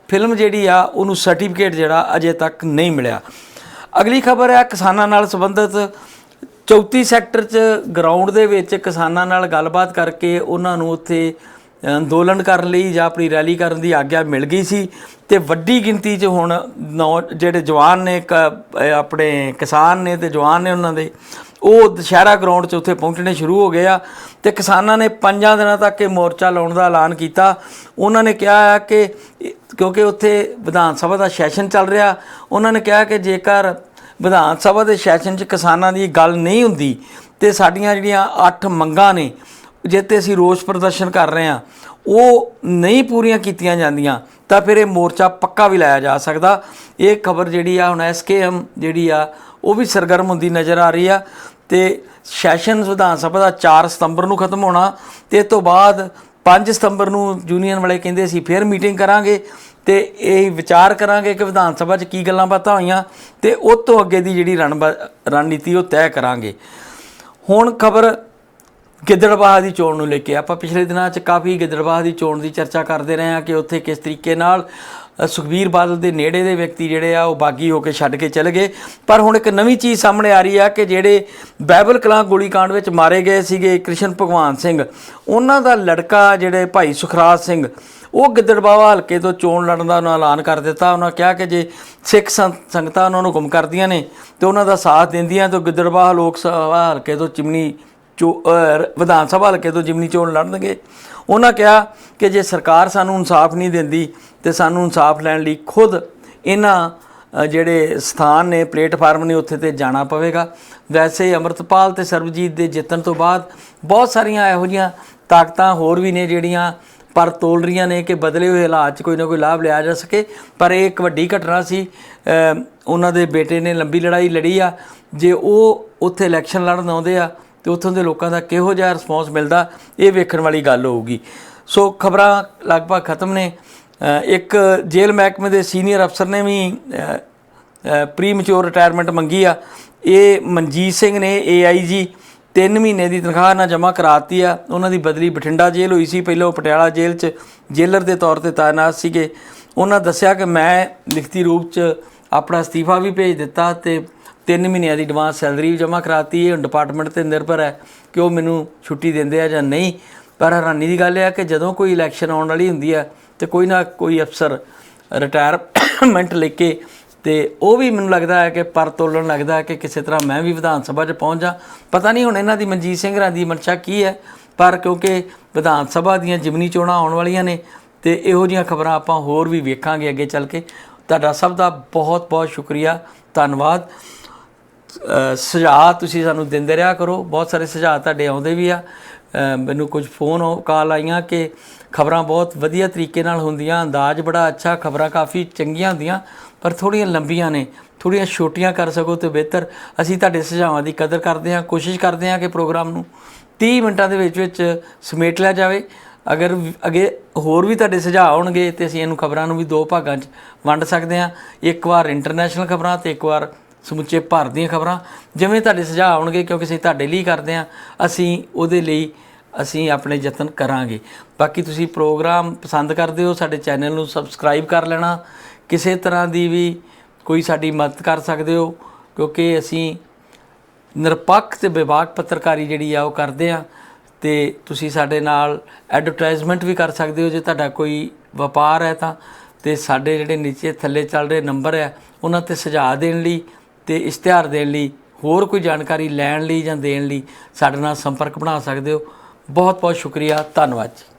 Speaker 1: ਫਿਲਮ ਜਿਹੜੀ ਆ, ਉਹਨੂੰ ਸਰਟੀਫਿਕੇਟ ਜਿਹੜਾ ਅਜੇ ਤੱਕ ਨਹੀਂ ਮਿਲਿਆ। ਅਗਲੀ ਖਬਰ ਹੈ ਕਿਸਾਨਾਂ ਨਾਲ ਸੰਬੰਧਿਤ। 34 ਸੈਕਟਰ 'ਚ ਗਰਾਊਂਡ ਦੇ ਵਿੱਚ ਕਿਸਾਨਾਂ ਨਾਲ ਗੱਲਬਾਤ ਕਰਕੇ ਉਹਨਾਂ ਨੂੰ ਉੱਥੇ ਅੰਦੋਲਨ ਕਰਨ ਲਈ ਜਾਂ ਆਪਣੀ ਰੈਲੀ ਕਰਨ ਦੀ ਆਗਿਆ ਮਿਲ ਗਈ ਸੀ। ਤੇ ਵੱਡੀ ਗਿਣਤੀ 'ਚ ਹੁਣ ਨੌ, ਜਿਹੜੇ ਜਵਾਨ ਨੇ, ਕ- ਆਪਣੇ ਕਿਸਾਨ ਨੇ ਤੇ ਜਵਾਨ ਨੇ ਉਹਨਾਂ ਦੇ। ਉਹ ਦੁਸ਼ਹਿਰਾ ਗਰਾਊਂਡ 'ਚ ਉੱਥੇ ਪਹੁੰਚਣੇ ਸ਼ੁਰੂ ਹੋ ਗਏ ਆ ਤੇ ਕਿਸਾਨਾਂ ਨੇ ਪੰਜਾਂ ਦਿਨਾਂ ਤੱਕ ਇਹ ਮੋਰਚਾ ਲਾਉਣ ਦਾ ਐਲਾਨ ਕੀਤਾ। ਉਹਨਾਂ ਨੇ ਕਿਹਾ ਹੈ ਕਿ ਕਿਉਂਕਿ ਉੱਥੇ ਵਿਧਾਨ ਸਭਾ ਦਾ ਸੈਸ਼ਨ ਚੱਲ ਰਿਹਾ, ਉਹਨਾਂ ਨੇ ਕਿਹਾ ਕਿ ਜੇਕਰ ਵਿਧਾਨ ਸਭਾ ਦੇ ਸੈਸ਼ਨ 'ਚ ਕਿਸਾਨਾਂ ਦੀ ਗੱਲ ਨਹੀਂ ਹੁੰਦੀ ਤੇ ਸਾਡੀਆਂ ਜਿਹੜੀਆਂ 8 ਮੰਗਾਂ ਨੇ ਜਿੱਤੇ ਅਸੀਂ ਰੋਸ ਪ੍ਰਦਰਸ਼ਨ ਕਰ ਰਹੇ ਹਾਂ, ਉਹ ਨਹੀਂ ਪੂਰੀਆਂ ਕੀਤੀਆਂ ਜਾਂਦੀਆਂ, ਤਾਂ ਫਿਰ ਇਹ ਮੋਰਚਾ ਪੱਕਾ ਵੀ ਲਾਇਆ ਜਾ ਸਕਦਾ। ਇਹ ਖਬਰ ਜਿਹੜੀ ਆ ਹੁਣ ਐਸਕੇਐਮ ਜਿਹੜੀ ਆ ਉਹ ਵੀ ਸਰਗਰਮ ਹੁੰਦੀ ਨਜ਼ਰ ਆ ਰਹੀ ਆ ਤੇ ਸੈਸ਼ਨ ਵਿਧਾਨ ਸਭਾ ਦਾ 4 ਸਤੰਬਰ ਨੂੰ ਖਤਮ ਹੋਣਾ ਤੇ ਇਸ ਤੋਂ ਬਾਅਦ 5 ਸਤੰਬਰ ਨੂੰ ਯੂਨੀਅਨ ਵਾਲੇ ਕਹਿੰਦੇ ਅਸੀਂ ਫਿਰ ਮੀਟਿੰਗ ਕਰਾਂਗੇ ਤੇ ਇਹ ਵਿਚਾਰ ਕਰਾਂਗੇ ਕਿ ਵਿਧਾਨ ਸਭਾ 'ਚ ਕੀ ਗੱਲਾਂ ਬਾਤਾਂ ਹੋਈਆਂ ਤੇ ਉਸ ਤੋਂ ਅੱਗੇ ਦੀ ਜਿਹੜੀ ਰਣ ਰਣਨੀਤੀ ਉਹ ਤੈਅ ਕਰਾਂਗੇ। ਹੁਣ ਖਬਰ ਗਿੱਦੜਬਾਹਾ ਦੀ ਚੋਣ ਨੂੰ ਲੈ ਕੇ ਆਪਾਂ ਪਿਛਲੇ ਦਿਨਾਂ 'ਚ ਕਾਫੀ ਗਿੱਦੜਬਾਹਾ ਦੀ ਚੋਣ ਦੀ ਚਰਚਾ ਕਰਦੇ ਰਹੇ ਹਾਂ ਕਿ ਉੱਥੇ ਕਿਸ ਤਰੀਕੇ ਨਾਲ ਸੁਖਬੀਰ ਬਾਦਲ ਦੇ ਨੇੜੇ ਦੇ ਵਿਅਕਤੀ ਜਿਹੜੇ ਆ, ਉਹ ਬਾਗੀ ਹੋ ਕੇ ਛੱਡ ਕੇ ਚਲੇ ਗਏ। ਪਰ ਹੁਣ ਇੱਕ ਨਵੀਂ ਚੀਜ਼ ਸਾਹਮਣੇ ਆ ਰਹੀ ਆ ਕਿ ਜਿਹੜੇ ਬਾਈਬਲ ਕਲਾਂ ਗੋਲੀकांड ਵਿੱਚ ਮਾਰੇ ਗਏ ਸੀਗੇ ਕ੍ਰਿਸ਼ਨ ਭਗਵਾਨ ਸਿੰਘ। ਉਹਨਾਂ ਦਾ ਲੜਕਾ ਜਿਹੜੇ ਭਾਈ ਸੁਖਰਾਜ ਸਿੰਘ, ਉਹ ਗਿੱਦੜਬਾਵਾ ਹਲਕੇ ਤੋਂ ਚੋਣ ਲੜਨ ਦਾ ਉਹਨਾਂ ਐਲਾਨ ਕਰ ਦਿੱਤਾ। ਉਹਨਾਂ ਕਿਹਾ ਕਿ ਜੇ ਸਿੱਖ ਸੰਗਤਾਂ ਉਹਨਾਂ ਨੂੰ ਗੁੰਮ ਕਰਦੀਆਂ ਨੇ, ਤੇ ਉਹਨਾਂ ਦਾ ਸਾਥ ਦਿੰਦੀਆਂ ਤਾਂ ਗਿੱਦੜਬਾਹਾ ਲੋਕ ਸਭਾ ਹਲਕੇ ਤੋਂ ਚਿਮਨੀ ਚੋ ਵਿਧਾਨ ਸਭਾ ਹਲਕੇ ਤੋਂ ਜਿਮਨੀ ਚੋਣ ਲੜਨਗੇ। ਉਹਨਾਂ ਕਿਹਾ ਕਿ ਜੇ ਸਰਕਾਰ ਸਾਨੂੰ ਇਨਸਾਫ ਨਹੀਂ ਦਿੰਦੀ ਤੇ ਸਾਨੂੰ ਇਨਸਾਫ ਲੈਣ ਲਈ ਖੁਦ ਇਹਨਾਂ ਜਿਹੜੇ ਸਥਾਨ ਨੇ, ਪਲੇਟਫਾਰਮ ਨੇ, ਉੱਥੇ ਤੇ ਜਾਣਾ ਪਵੇਗਾ। ਵੈਸੇ ਅਮਰਤਪਾਲ ਤੇ ਸਰਬਜੀਤ ਦੇ ਜਿੱਤਣ ਤੋਂ ਬਾਅਦ ਬਹੁਤ ਸਾਰੀਆਂ ਇਹੋ ਜਿਹੀਆਂ ਤਾਕਤਾਂ ਹੋਰ ਵੀ ਨੇ ਜਿਹੜੀਆਂ ਪਰ ਤੋਲ ਰਹੀਆਂ ਨੇ ਕਿ ਬਦਲੇ ਹੋਏ ਹਾਲਾਤ 'ਚ ਕੋਈ ਨਾ ਕੋਈ ਲਾਭ ਲਿਆ ਜਾ ਸਕੇ। ਪਰ ਇਹ ਇੱਕ ਵੱਡੀ ਘਟਨਾ ਸੀ ਉਹਨਾਂ ਦੇ ਬੇਟੇ ਨੇ ਲੰਬੀ ਲੜਾਈ ਲੜੀ ਆ। ਜੇ ਉਹ ਉੱਥੇ ਇਲੈਕਸ਼ਨ ਲੜਨ ਆਉਂਦੇ ਆ ਤੇ ਉੱਥੋਂ ਦੇ ਲੋਕਾਂ ਦਾ ਕਿਹੋ ਜਿਹਾ ਰਿਸਪੌਂਸ ਮਿਲਦਾ, ਇਹ ਵੇਖਣ ਵਾਲੀ ਗੱਲ ਹੋਊਗੀ। ਸੋ ਖਬਰਾਂ ਲਗਭਗ ਖਤਮ ਨੇ। ਇੱਕ ਜੇਲ੍ਹ ਮਹਿਕਮੇ ਦੇ ਸੀਨੀਅਰ ਅਫਸਰ ਨੇ ਵੀ ਪ੍ਰੀ ਰਿਟਾਇਰਮੈਂਟ ਮੰਗੀ ਆ। ਇਹ ਮਨਜੀਤ ਸਿੰਘ ਨੇ ਏਆਈਜੀ 3 ਮਹੀਨੇ ਦੀ ਤਨਖਾਹ ਨਾਲ ਜਮ੍ਹਾਂ ਕਰਾਤੀ ਆ। ਉਹਨਾਂ ਦੀ ਬਦਲੀ ਬਠਿੰਡਾ ਜੇਲ੍ਹ ਹੋਈ ਸੀ। ਪਹਿਲਾਂ ਉਹ ਪਟਿਆਲਾ ਜੇਲ੍ਹ 'ਚ ਜੇਲਰ ਦੇ ਤੌਰ ਤੇ ਤਾਇਨਾਤ ਸੀਗੇ। ਉਹਨਾਂ ਦੱਸਿਆ ਕਿ ਮੈਂ ਲਿਖਤੀ ਰੂਪ 'ਚ ਆਪਣਾ ਅਸਤੀਫਾ ਵੀ ਭੇਜ ਦਿੱਤਾ ਤੇ 3 ਮਹੀਨਿਆਂ ਦੀ ਐਡਵਾਂਸ ਸੈਲਰੀ ਵੀ ਜਮ੍ਹਾਂ ਕਰਾਤੀ, ਇਹ ਡਿਪਾਰਟਮੈਂਟ ਤੇ ਨਿਰਭਰ ਹੈ ਕਿ ਉਹ ਮੈਨੂੰ ਛੁੱਟੀ ਦਿੰਦੇ ਆ ਜਾਂ ਨਹੀਂ। ਪਰ ਹੈਰਾਨੀ ਦੀ ਗੱਲ ਇਹ ਹੈ ਕਿ ਜਦੋਂ ਕੋਈ ਇਲੈਕਸ਼ਨ ਆਉਣ ਵਾਲੀ ਹੁੰਦੀ ਹੈ ਤੇ ਕੋਈ ਨਾ ਕੋਈ ਅਫਸਰ ਰਿਟਾਇਰਮੈਂਟ ਲੈ ਕੇ ਤੇ ਉਹ ਵੀ ਮੈਨੂੰ ਲੱਗਦਾ ਹੈ ਕਿ ਪਰ ਤੋਲਣ ਲੱਗਦਾ ਹੈ ਕਿ ਕਿਸੇ ਤਰ੍ਹਾਂ ਮੈਂ ਵੀ ਵਿਧਾਨ ਸਭਾ 'ਚ ਪਹੁੰਚ ਜਾ। ਪਤਾ ਨਹੀਂ ਹੁਣ ਇਹਨਾਂ ਦੀ ਮਨਜੀਤ ਸਿੰਘ ਰਾਂ ਦੀ ਮਨਸ਼ਾ ਕੀ ਹੈ, ਪਰ ਕਿਉਂਕਿ ਵਿਧਾਨ ਸਭਾ ਦੀਆਂ ਜਿਮਨੀ ਚੋਣਾਂ ਆਉਣ ਵਾਲੀਆਂ ਨੇ ਤੇ ਇਹੋ ਜਿਹੀਆਂ ਖਬਰਾਂ ਆਪਾਂ ਹੋਰ ਵੀ ਵੇਖਾਂਗੇ ਅੱਗੇ ਚੱਲ ਕੇ। ਤੁਹਾਡਾ ਸਭ ਦਾ ਬਹੁਤ ਬਹੁਤ ਸ਼ੁਕਰੀਆ, ਧੰਨਵਾਦ। ਸੁਝਾਅ ਤੁਸੀਂ ਸਾਨੂੰ ਦਿੰਦੇ ਰਿਹਾ ਕਰੋ। ਬਹੁਤ ਸਾਰੇ ਸੁਝਾਅ ਤੁਹਾਡੇ ਆਉਂਦੇ ਵੀ ਆ। ਮੈਨੂੰ ਕੁਝ ਫੋਨ ਕਾਲ ਆਈਆਂ ਕਿ ਖਬਰਾਂ ਬਹੁਤ ਵਧੀਆ ਤਰੀਕੇ ਨਾਲ ਹੁੰਦੀਆਂ, ਅੰਦਾਜ਼ ਬੜਾ ਅੱਛਾ, ਖਬਰਾਂ ਕਾਫੀ ਚੰਗੀਆਂ ਹੁੰਦੀਆਂ, ਪਰ ਥੋੜੀਆਂ ਲੰਬੀਆਂ ਨੇ। ਥੋੜੀਆਂ ਛੋਟੀਆਂ ਕਰ ਸਕੋ ਤੇ ਬਿਹਤਰ। ਅਸੀਂ ਤੁਹਾਡੇ ਸੁਝਾਵਾਂ ਦੀ ਕਦਰ ਕਰਦੇ ਹਾਂ, ਕੋਸ਼ਿਸ਼ ਕਰਦੇ ਹਾਂ ਕਿ ਪ੍ਰੋਗਰਾਮ ਨੂੰ 30 ਮਿੰਟਾਂ ਦੇ ਵਿੱਚ ਵਿੱਚ ਸਮੇਟ ਲਿਆ ਜਾਵੇ। ਅਗਰ ਵੀ- ਅੱਗੇ ਹੋਰ ਵੀ ਤੁਹਾਡੇ ਸੁਝਾਅ ਆਉਣਗੇ ਤੇ ਅਸੀਂ ਇਹਨੂੰ ਖਬਰਾਂ ਨੂੰ ਵੀ ਦੋ ਭਾਗਾਂ 'ਚ ਵੰਡ ਸਕਦੇ ਹਾਂ। ਇੱਕ ਵਾਰ ਇੰਟਰਨੈਸ਼ਨਲ ਖਬਰਾਂ ਤੇ ਇੱਕ ਵਾਰ ਸਮੁੱਚੇ ਭਾਰਤ ਦੀਆਂ ਖਬਰਾਂ। ਜਿਵੇਂ ਤੁਹਾਡੇ ਸੁਝਾਅ ਆਉਣਗੇ, ਕਿਉਂਕਿ ਅਸੀਂ ਤੁਹਾਡੇ ਲਈ ਕਰਦੇ ਹਾਂ, ਅਸੀਂ ਉਹਦੇ ਲਈ ਅਸੀਂ ਆਪਣੇ ਯਤਨ ਕਰਾਂਗੇ। ਬਾਕੀ ਤੁਸੀਂ ਪ੍ਰੋਗਰਾਮ ਪਸੰਦ ਕਰਦੇ ਹੋ, ਸਾਡੇ ਚੈਨਲ ਨੂੰ ਸਬਸਕ੍ਰਾਈਬ ਕਰ ਲੈਣਾ। ਕਿਸੇ ਤਰ੍ਹਾਂ ਦੀ ਵੀ ਕੋਈ ਸਾਡੀ ਮਦਦ ਕਰ ਸਕਦੇ ਹੋ, ਕਿਉਂਕਿ ਅਸੀਂ ਨਿਰਪੱਖ ਤੇ ਵਿਵਾਕ ਪੱਤਰਕਾਰੀ ਜਿਹੜੀ ਆ ਉਹ ਕਰਦੇ ਆ ਤੇ ਤੁਸੀਂ ਸਾਡੇ ਨਾਲ ਐਡਵਰਟਾਈਜ਼ਮੈਂਟ ਵੀ ਕਰ ਸਕਦੇ ਹੋ, ਜੇ ਤੁਹਾਡਾ ਕੋਈ ਵਪਾਰ ਹੈ ਤਾਂ। ਤੇ ਸਾਡੇ ਜਿਹੜੇ ਨੀਚੇ ਥੱਲੇ ਚੱਲ ਰਹੇ ਨੰਬਰ ਹੈ, ਉਹਨਾਂ ਤੇ ਸੁਝਾਅ ਦੇਣ ਲਈ ਤੇ ਇਸ਼ਤਿਹਾਰ ਦੇਣ ਲਈ, ਹੋਰ ਕੋਈ ਜਾਣਕਾਰੀ ਲੈਣ ਲਈ ਜਾਂ ਦੇਣ ਲਈ ਸਾਡੇ ਨਾਲ ਸੰਪਰਕ ਬਣਾ ਸਕਦੇ ਹੋ। ਬਹੁਤ ਬਹੁਤ ਸ਼ੁਕਰੀਆ। ਧੰਨਵਾਦ ਜੀ।